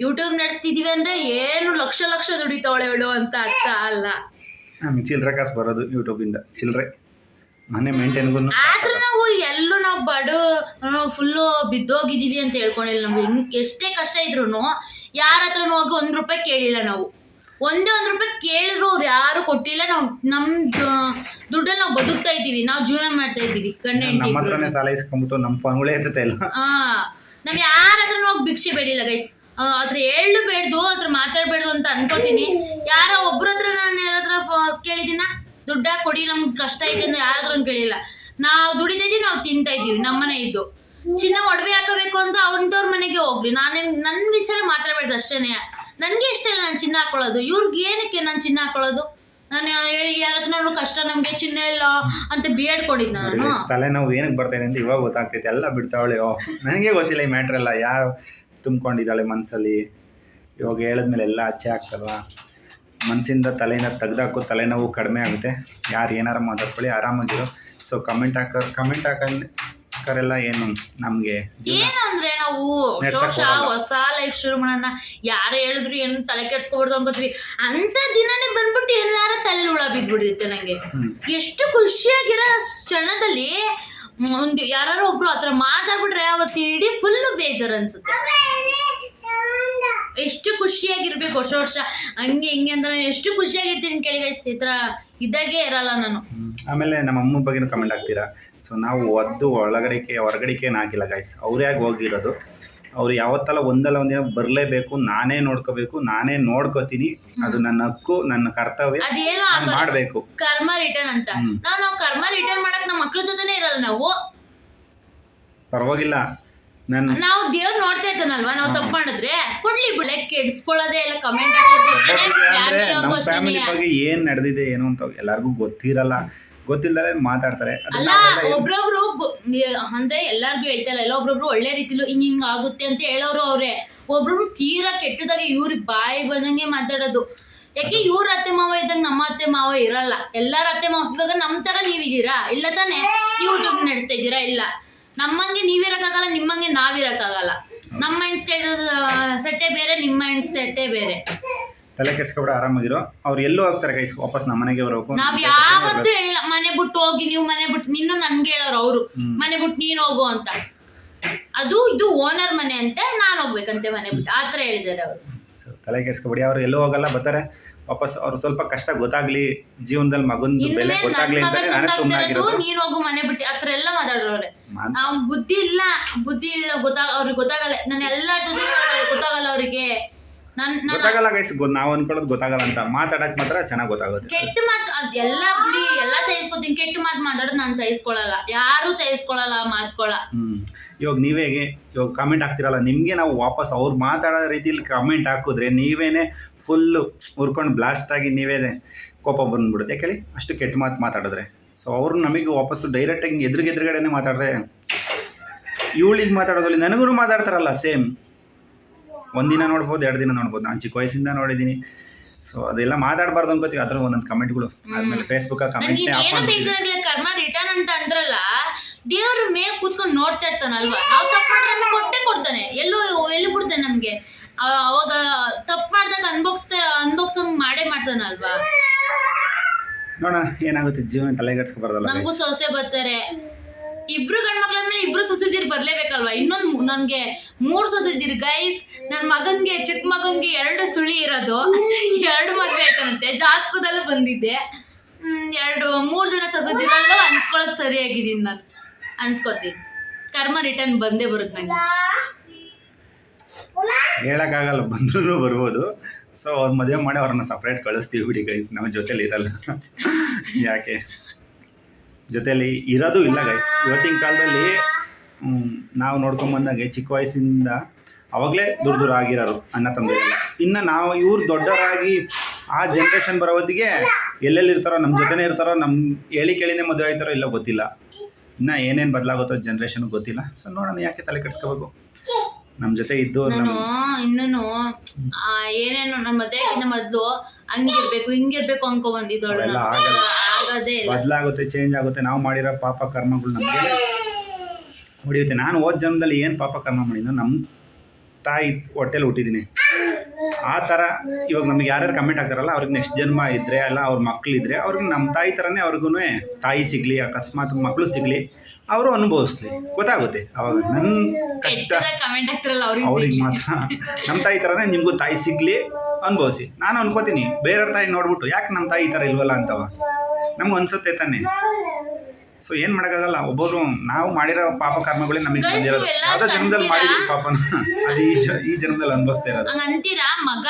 ಯೂಟ್ಯೂಬ್ ನಡೆಸ್ತಿದೀವಿ ಅಂದ್ರೆ ಏನು ಲಕ್ಷ ಲಕ್ಷ ದುಡಿತಾವಳೆ ಹೇಳು ಅಂತ ಅರ್ಥ ಅಲ್ಲ. ನಮ್ಗೆ ಚಿಲ್ಲರೆ ಕಾಸು ಬರೋದು ಯೂಟ್ಯೂಬಿಂದ ಚಿಲ್ಲರೆ ಮನೆ ಮೇಂಟೈನ್ಗೂ ಆದ್ರೂ ನಾವು ಎಲ್ಲೂ ನಾವು ಬಡು ನಾವು ಫುಲ್ಲು ಬಿದ್ದೋಗಿದೀವಿ ಅಂತ ಹೇಳ್ಕೊಂಡಿಲ್ಲ ನಮ್ಗೆ. ಹೆಂಗ್ ಎಷ್ಟೇ ಕಷ್ಟ ಇದ್ರು ಯಾರ ಹತ್ರ ಹೋಗಿ ಒಂದ್ ರೂಪಾಯಿ ಕೇಳಿಲ್ಲ ನಾವು. ಒಂದೇ ಒಂದು ರೂಪಾಯಿ ಕೇಳಿದ್ರು ಅವ್ರು ಯಾರು ಕೊಟ್ಟಿಲ್ಲ. ನಾವು ನಮ್ ದುಡ್ಡಲ್ಲಿ ನಾವು ಬದುಕ್ತಾ ಇದ್ದೀವಿ. ನಾವು ಜೀವನ ಮಾಡ್ತಾ ಇದೀವಿ ಗಂಡ ಹೆಂಡತಿ ನಮ್ಮ ಹತ್ರನೇ ಸಾಲ ಇಸ್ಕೊಂಡ್ಬಿಟ್ಟು ನಮ್ಮ ಫೋನ್ಗಳೇ ಎತ್ತುತ್ತಾ ಇಲ್ಲ ಹಾ ನಾವ್ ಯಾರ ಹತ್ರ ಹೋಗಿ ಭಿಕ್ಷೆ ಬೇಡಿಲ್ಲ ಗೈಸ್ ಅದ್ರ ಹೇಳು ಬೇಡ್ದು ಅದ್ರ ಮಾತಾಡ್ಬೇಡ್ದು ಅಂತ ಅನ್ಕೋತೀನಿ. ಯಾರೋ ಒಬ್ರ ಹತ್ರ ನಾನು ಯಾರ ಹತ್ರ ಕೇಳಿದಿನ ದುಡ್ಡ ಕೊಡಿ ನಮ್ಗೆ ಕಷ್ಟ ಇದೆ ಅಂತ ಯಾರ ಹತ್ರ ಕೇಳಿಲ್ಲ. ನಾವು ದುಡಿತಾ ಇದೀವಿ ನಾವು ತಿಂತಾ ಇದೀವಿ ನಮ್ಮನೆ ಇದ್ದು. ಚಿನ್ನ ಒಡವೆ ಹಾಕಬೇಕು ಅಂತ ಅವಂತವ್ರ ಮನೆಗೆ ಹೋಗ್ಲಿ. ನಾನೇನ್ ನನ್ನ ವಿಚಾರ ಮಾತಾಡ್ಬೇಡ್ದು ಅಷ್ಟೇನೆ. ನನಗೆ ಇಷ್ಟ ಇಲ್ಲ ನಾನು ಚಿನ್ನ ಹಾಕೊಳ್ಳೋದು. ಇವ್ರಿಗೆ ಏನಕ್ಕೆ ನಾನು ಚಿನ್ನ ಹಾಕೊಳ್ಳೋದು? ನಾನು ಹೇಳಿ ಯಾರ ಹತ್ರ ಕಷ್ಟ ನಮಗೆ ಚಿನ್ನ ಇಲ್ಲ ಅಂತ ಬಿ ನೋಡಿ ನಾನು ತಲೆನೋವು ಏನಕ್ಕೆ ಬರ್ತಾ ಇದೆ ಅಂತ ಇವಾಗ ಗೊತ್ತಾಗ್ತೈತೆ. ಎಲ್ಲ ಬಿಡ್ತಾವಳೆ. ಓ ನನಗೆ ಗೊತ್ತಿಲ್ಲ ಈ ಮ್ಯಾಟ್ರ್ ಎಲ್ಲ. ಯಾರು ತುಂಬ್ಕೊಂಡಿದ್ದಾಳೆ ಮನಸ್ಸಲ್ಲಿ ಇವಾಗ ಹೇಳಿದ್ಮೇಲೆ ಎಲ್ಲ ಅಚ್ಚೆ ಆಗ್ತಲ್ವಾ? ಮನಸ್ಸಿಂದ ತಲೆನ ತೆಗ್ದಾಕು ತಲೆನೋವು ಕಡಿಮೆ ಆಗುತ್ತೆ. ಯಾರು ಏನಾರು ಮಾತಾಡ್ಕೊಳ್ಳಿ ಆರಾಮಾಗಿರೋ. ಸೊ ಕಮೆಂಟ್ ಹಾಕೋ ಕಮೆಂಟ್ ಹಾಕೋರೆಲ್ಲ ಏನು ನಮಗೆ ನಾವು ಹೋಗಲ್ಲ. ಹೊಸ ಲೈಫ್ ಶುರು ಮಾಡೋಣ. ಯಾರು ಹೇಳಿದ್ರು ಏನು ತಲೆ ಕೆಡ್ಸ್ಕೊಬಾರ್ದು ಅನ್ಕೋತೀವಿ. ಅಂತ ದಿನನೇ ಬಂದ್ಬಿಟ್ಟು ಎಲ್ಲಾರ ತಲೆ ಹುಳ ಬಿದ್ಬಿಡುತ್ತೆ ನಂಗೆ. ಎಷ್ಟು ಖುಷಿಯಾಗಿರೋ ಕ್ಷಣದಲ್ಲಿ ಒಂದು ಯಾರು ಒಬ್ರು ಆತರ ಮಾತಾಡ್ಬಿಟ್ರೆ ಅವತ್ತು ಇಡೀ ಫುಲ್ ಬೇಜಾರ್ ಅನ್ಸುತ್ತೆ. ಎಷ್ಟು ಖುಷಿಯಾಗಿರ್ಬೇಕು ವರ್ಷ ವರ್ಷ ಹಂಗೆ ಹಿಂಗೆ ಅಂದ್ರೆ ಎಷ್ಟು ಖುಷಿಯಾಗಿರ್ತೀನಿ ಕೇಳಿ. ಈ ಥರ ಇದ್ದಾಗೆ ಇರಲ್ಲ ನಾನು. ಆಮೇಲೆ ನಮ್ಮ ಅಮ್ಮ ಬಗ್ಗೆ ಕಮೆಂಟ್ ಹಾಕ್ತೀರಾ? ಸೊ ನಾವು ಒದ್ದು ಒಳಗಡೆಗೆ ಹೊರಗಡೆಗೆ ಏನು ಹಾಕಿಲ್ಲ ಗಾಯ್ಸ್ ಅವರೇ ಆಗಿ ಹೋಗಿರೋದು. ಅವ್ರು ಯಾವತ್ತಲ್ಲ ಒಂದಲ್ಲ ಒಂದಿನ ಬರಲೇಬೇಕು ನಾನೇ ನೋಡ್ಕೋಬೇಕು ನಾನೇ ನೋಡ್ಕೋತೀನಿ. ಅದು ನನ್ನ ಹಕ್ಕು ನನ್ನ ಕರ್ತವ್ಯ. ಅದೇನೋ ನಾನು ಮಾಡಬೇಕು. ಕರ್ಮ ರಿಟರ್ನ್ ಅಂತ. ಹ್ಮ್. ನಾವು ನಾವು ಕರ್ಮ ರಿಟರ್ನ್ ಮಾಡಕ್ ನಮ್ಮ ಮಕ್ಳ ಜೊತೆನೆ ಇರಲ್ಲ ನಾವು. ಪರವಾಗಿಲ್ಲ. ನನ್ನ ನಾವು ದೇವ್ರು ನೋಡ್ತಾ ಇರ್ತಾನಲ್ವಾ? ನಾವು ತಪ್ಪು ಮಾಡಿದ್ರೆ ಕೊಡ್ಲಿ ಬಿಳೆ ಕೆಡ್ಸ್ಕೊಳ್ಳೋದೇ ಇಲ್ಲ ಕಮೆಂಟ್ ಒಬ್ಬೊಬ್ರಿಗೆ ಅಂದ್ರೆ ನಮ್ಮ ಫ್ಯಾಮಿಲಿ ಬಗ್ಗೆ ಏನ್ ನಡೆದಿದೆ ಏನು ಅಂತ ಎಲ್ಲಾರ್ಗು ಗೊತ್ತಿರಲ್ಲ. ಗೊತ್ತಿಲ್ಲದೆ ಮಾತಾಡ್ತಾರೆ. ಅದನ್ನ ಅಲ್ಲ ನಾವೆಲ್ಲ ಏನ್- ಒಬ್ರೊಬ್ರು ಗೊ- ಅಂದ್ರೆ ಎಲ್ಲಾರ್ಗು ಹೇಳ್ತಾರಲ್ಲ ಎಲ್ಲ ಒಬ್ರೊಬ್ರು ಒಳ್ಳೆ ರೀತಿಲು ಹಿಂಗ್ ಹಿಂಗ್ ಆಗುತ್ತೆ ಅಂತ ಹೇಳೋರು ಅವ್ರೆ. ಒಬ್ರೊಬ್ರು ತೀರಾ ಕೆಟ್ಟದಾಗ ಇವ್ರಿಗೆ ಬಾಯಿ ಬಂದಂಗೆ ಮಾತಾಡೋದು. ಯಾಕೆ ಇವ್ರ ಅತ್ತೆ ಮಾವ ಇದ್ದಂಗೆ ನಮ್ಮ ಅತ್ತೆ ಮಾವ ಇರಲ್ಲ. ಎಲ್ಲಾರ ಅತ್ತೆ ಮಾವ ಇವಾಗ ನಮ್ ತರ ನೀವಿದ್ದೀರಾ? ಇಲ್ಲ ತಾನೇ? ಯೂಟ್ಯೂಬ್ ನಡೆಸ್ತಾ ಇದ್ದೀರಾ? ಇಲ್ಲ. ನಮ್ಮಂಗೆ ನೀವಿರಕ್ಕಾಗಲ್ಲ ನಿಮ್ಮಂಗೆ ನಾವಿರಕ್ಕಾಗಲ್ಲ. ನಮ್ಮ ಮೈಂಡ್ ಸ್ಟೇಟ್ ಸೆಟ್ಟೆ ಬೇರೆ ನಿಮ್ಮ ಮೈಂಡ್ ಸೆಟ್ಟೆ ಬೇರೆ. ತಲೆ ಕೆಡ್ಸ್ಕೊಬಿಡ ಆರಾಮಾಗಿರೋ. ಅವ್ರು ಎಲ್ಲೂ ಹೋಗ್ತಾರೆ ಗೈಸ್ ವಾಪಸ್ ನಮ್ಮ ಮನೆಗೆ ಬರೋಕು ನಾವ್ ಯಾವತ್ತೂ ಹೇಳಿಲ್ಲ ಮನೆ ಬಿಟ್ಟು ಹೋಗಿ ನೀವು ಮನೆ ಬಿಟ್ಟು ನಿನ್ನ ನನ್ಗೆ ಹೇಳೋರು ಅವರು. ಮನೆ ಬಿಟ್ಟು ನೀನ್ ಹೋಗು ಅಂತ. ಅದು ಇದು ಓನರ್ ಮನೆ ಅಂತೆ ನಾನ್ ಹೋಗ್ಬೇಕಂತೆ ಮನೆ ಬಿಟ್ಟು. ಆತರ ಥರ ಹೇಳಿದ್ದಾರೆ ಅವರು. ಸೊ ತಲೆ ಕೆಡ್ಸ್ಕೊಬಿಡಿ ಅವ್ರು ಎಲ್ಲೂ ಹೋಗಲ್ಲ ಬರ್ತಾರೆ. ವಾಪಸ್ ಅವ್ರು ಸ್ವಲ್ಪ ಕಷ್ಟ ಗೊತ್ತಾಗ್ಲಿ ಜೀವನದಲ್ಲಿ ಮಗಂದು ಬೆಲೆ ನನ್ ಗೊತ್ತಾಗ್ಲಿ ಮಗ ನಾನೇ ನೀನ್ ಹೋಗು ಮನೆ ಬಿಟ್ಟು ಆತರ ಎಲ್ಲ ಮಾತಾಡೋರೆ ಮಾತ್- ಅವ್ನ್ ಬುದ್ಧಿ ಇಲ್ಲ ಬುದ್ಧಿ ಇಲ್ಲ ಗೊತ್ತಾಗ ಅವ್ರಿಗೆ ಗೊತ್ತಾಗಲ್ಲ. ನಾನು ಎಲ್ಲಾರ್ ಜೊತೆ ಮಾತಾಡೋದು ಗೊತ್ತಾಗಲ್ಲ ಅವರಿಗೆ. ಗೊತ್ತಾಗಲ್ಲ ಗೈಸ್ ನಾವು ಅನ್ಕೊಳ್ಳೋದು ಗೊತ್ತಾಗಲ್ಲ ಅಂತ. ಮಾತಾಡಕ್ ಮಾತ್ರ ಚೆನ್ನಾಗಿ ಗೊತ್ತಾಗುತ್ತೆ ಕೆಟ್ಟ ಮಾತು ಅದ್ ಎಲ್ಲ ಬಿಡಿ ಎಲ್ಲ ಸಹಿಸ್ಕೊತೀನಿ ಕೆಟ್ಟ ಮಾತು ಮಾತಾಡೋದು ನಾನು ಸಹಿಸ್ಕೊಳಲ್ಲ. ಯಾರು ಸಹಿಸ್ಕೊಳಲ್ಲ ಮಾತ್ಕೊಳ. ಇವಾಗ ನೀವೇ ಇವಾಗ ಕಾಮೆಂಟ್ ಹಾಕ್ತಿರಲ್ಲ ನಿಮಗೆ ನಾವು ವಾಪಸ್ ಅವ್ರು ಮಾತಾಡೋ ರೀತಿಲಿ ಕಾಮೆಂಟ್ ಹಾಕಿದ್ರೆ ನೀವೇನೆ ಫುಲ್ಲು ಹುರ್ಕೊಂಡು ಬ್ಲಾಸ್ಟ್ ಆಗಿ ನೀವೇ ಕೋಪ ಬಂದ್ಬಿಡುತ್ತೆ. ಕೇಳಿ ಅಷ್ಟು ಕೆಟ್ಟ ಮಾತು ಮಾತಾಡಿದ್ರೆ. ಸೊ ಅವರು ನಮಗೆ ವಾಪಸ್ ಡೈರೆಕ್ಟಾಗಿ ಎದುರಿಗೆ ಎದುರುಗಡೆನೆ ಮಾತಾಡಿದ್ರೆ ಇವಳಿಗೆ ಮಾತಾಡೋದ್ರಲ್ಲಿ ನನಗೂ ಮಾತಾಡ್ತಾರಲ್ಲ ಸೇಮ್ ಒಂದಿನ ನೋಡ್ಬೋದು ಎರಡು ದಿನ ನೋಡ್ಬೋದು. ನಾನು ಚಿಕ್ಕ ವಯಸ್ಸಿಂದ ನೋಡಿದ್ದೀನಿ ಸೊ ಅದೆಲ್ಲ ಮಾತಾಡಬಾರ್ದು ಅನ್ಕೋತೀವಿ. ಅದ್ರ ಒಂದೊಂದು ಕಮೆಂಟ್ಗಳು. ಆದ್ಮೇಲೆ ಫೇಸ್ಬುಕ್ ಬೇಜಾರಾಗಿಲ್ಲ ಕರ್ಮ ರಿಟರ್ನ್ ಅಂತ ಅಂದ್ರಲ್ಲ ದೇವ್ರ ಮೇಲೆ ಕೂತ್ಕೊಂಡು ನೋಡ್ತಾ ಇರ್ತಾನಲ್ವಾ? ನಾವು ತಪ್ಪು ಕೊಟ್ಟೆ ಕೊಡ್ತಾನೆ. ಎಲ್ಲೂ ಎಲ್ಲಿ ಬಿಡ್ತಾನೆ ನಮ್ಗೆ? ಅವಾಗ ತಪ್ಪು ಮಾಡ್ದಾಗ ಅನ್ಭೋಗ್ಸ್ತಾ ಅನ್ಭೋಗ್ಸಂಗ್ ಮಾಡೇ ಮಾಡ್ತಾನಲ್ವಾ? ನೋಡೋಣ ಏನಾಗುತ್ತೆ? ಜೀವನ ತಲೆಗೆಡ್ಸ್ಕೊ ನಮಗೂ. ಸೊಸೆ ಬರ್ತಾರೆ. ಇಬ್ರು ಮೇಲೆ ಇಬ್ರು ಸೊಸೆದಿರ್ ಬರ್ಲೇಬೇಕಲ್ವಾ? ಇನ್ನೊಂದು ನನ್ಗೆ ಮೂರ್ ಸೊಸೆದಿರ್. ಗೈಸ್ ನನ್ ಮಗನ್ಗೆ ಚಿಕ್ಕ ಮಗನ್ಗೆ ಎರಡು ಸುಳಿ ಇರೋದು. ಎರಡು ಮದ್ವೆ ಆಯ್ತಾನಂತೆ ಜಾತಕದಲ್ಲೂ ಬಂದಿದ್ದೆ. ಎರಡು, ಮೂರು ಜನ ಸೊಸೆದಿರಲ್ಲೂ, ಅನ್ಸ್ಕೊಳಕ್ ಸರಿಯಾಗಿದ್ದೀನಿ ನಾನು. ಅನ್ಸ್ಕೊತೀನಿ ಕರ್ಮ ರಿಟರ್ನ್ ಬಂದೇ ಬರುತ್ತೆ ನಂಗೆ. ಹೇಳೋಕ್ಕಾಗಲ್ಲ ಬಂದ್ರೂ ಬರ್ಬೋದು. ಸೊ ಅವ್ರ ಮದುವೆ ಮಾಡಿ ಅವ್ರನ್ನ ಸಪ್ರೇಟ್ ಕಳಿಸ್ತೀವಿ ಬಿಡಿ ಗೈಸ್ ನಮ್ಮ ಜೊತೆಲಿ ಇರಲ್ಲ. ಯಾಕೆ? ಜೊತೇಲಿ ಇರೋದು ಇಲ್ಲ ಗೈಸ್ ಇವತ್ತಿನ ಕಾಲದಲ್ಲಿ ನಾವು ನೋಡ್ಕೊಂಬಂದಾಗೆ ಚಿಕ್ಕ ವಯಸ್ಸಿಂದ ಅವಾಗಲೇ ದೂರ ದೂರ ಆಗಿರೋರು ಅಣ್ಣ ತಂದೆ ಇನ್ನು ನಾವು ಇವ್ರು ದೊಡ್ಡವರಾಗಿ ಆ ಜನ್ರೇಷನ್ ಬರೋ ಹೊತ್ತಿಗೆ ಎಲ್ಲೆಲ್ಲಿ ಇರ್ತಾರೋ ನಮ್ಮ ಜೊತೆನೇ ಇರ್ತಾರೋ ನಮ್ಮ ಹೇಳಿ ಕೇಳಿನೇ ಮದುವೆ ಆಯ್ತಾರೋ ಇಲ್ಲ ಗೊತ್ತಿಲ್ಲ. ಇನ್ನು ಏನೇನು ಬದಲಾಗುತ್ತೋ ಜನ್ರೇಷನ್ ಗೊತ್ತಿಲ್ಲ. ಸೊ ನೋಡೋಣ ಯಾಕೆ ತಲೆ ಕೆಡಿಸ್ಕೋಬೇಕು? ನಮ್ಮ ಜೊತೆ ಇದ್ದು ಇನ್ನೂ ಏನೇನು ನಮ್ಮ ಮದುವೆ ಮೊದ್ಲು ಹಂಗಿರ್ಬೇಕು ಹಿಂಗಿರ್ಬೇಕು ಅನ್ಕೊ ಬಂದಿದ್ದವಳು ಅವೆಲ್ಲ ಆಗಲ್ಲ. ಆಗದೇ ಇಲ್ಲ. ಬದಲಾಗುತ್ತೆ ಚೇಂಜ್ ಆಗುತ್ತೆ. ನಾವು ಮಾಡಿರೋ ಪಾಪ ಕರ್ಮಗಳು ನಮಗೆ ಹೊಡೆಯುತ್ತೆ ನಾನು ಹೋದ ಜನ್ಮದಲ್ಲಿ ಏನು ಪಾಪ ಕರ್ಮ ಮಾಡಿದ್ನೋ ನಮ್ಮ ತಾಯಿ ಹೊಟ್ಟೆಲಿ ಹುಟ್ಟಿದ್ದೀನಿ. ಆ ಥರ ಇವಾಗ ನಮ್ಗೆ ಯಾರ್ಯಾರು ಕಮೆಂಟ್ ಆಗ್ತಾರಲ್ಲ ಅವ್ರಿಗೆ ನೆಕ್ಸ್ಟ್ ಜನ್ಮ ಇದ್ರೆ ಅಲ್ಲ ಅವ್ರ ಮಕ್ಕಳಿದ್ರೆ ಅವ್ರಿಗೆ ನಮ್ಮ ತಾಯಿ ಥರನೇ ಅವ್ರಿಗೂ ತಾಯಿ ಸಿಗಲಿ ಅಕಸ್ಮಾತ್ ಮಕ್ಕಳು ಸಿಗಲಿ ಅವರು ಅನುಭವಿಸ್ಲಿ. ಗೊತ್ತಾಗುತ್ತೆ. ಅವಾಗ ನನ್ನ ಕಷ್ಟ ಅವ್ರಿಗೆ ಮಾತ್ರ. ನಮ್ಮ ತಾಯಿ ಥರನೇ ನಿಮಗೂ ತಾಯಿ ಸಿಗಲಿ ಅನುಭವಿಸಿ. ನಾನು ಅನ್ಕೋತೀನಿ ಬೇರೆಯವ್ರ ತಾಯಿ ನೋಡ್ಬಿಟ್ಟು ಯಾಕೆ ನಮ್ಮ ತಾಯಿ ಈ ಥರ ಇಲ್ವಲ್ಲ ಅಂತವ? ನಮ್ಗೆ ಅನ್ಸುತ್ತೆ ತಾನೆ. ಸೊ ಏನು ಮಾಡೋಕ್ಕಾಗಲ್ಲ. ಒಬ್ಬರು ನಾವು ಮಾಡಿರೋ ಪಾಪ ಕರ್ಮಗಳೇ ನಮಗೆ ಬಂದಿರೋದು. ಯಾವುದೋ ಜನ್ಮದಲ್ಲಿ? ಮಾಡಿದ್ದೀವಿ ಪಾಪನ ಅದು ಈ ಜ ಈ ಜನ್ಮದಲ್ಲಿ ಅನ್ಭವಿಸ್ತಾ ಇರೋದು. ಹಂಗ ಅಂತೀರಾ? ಮಗ.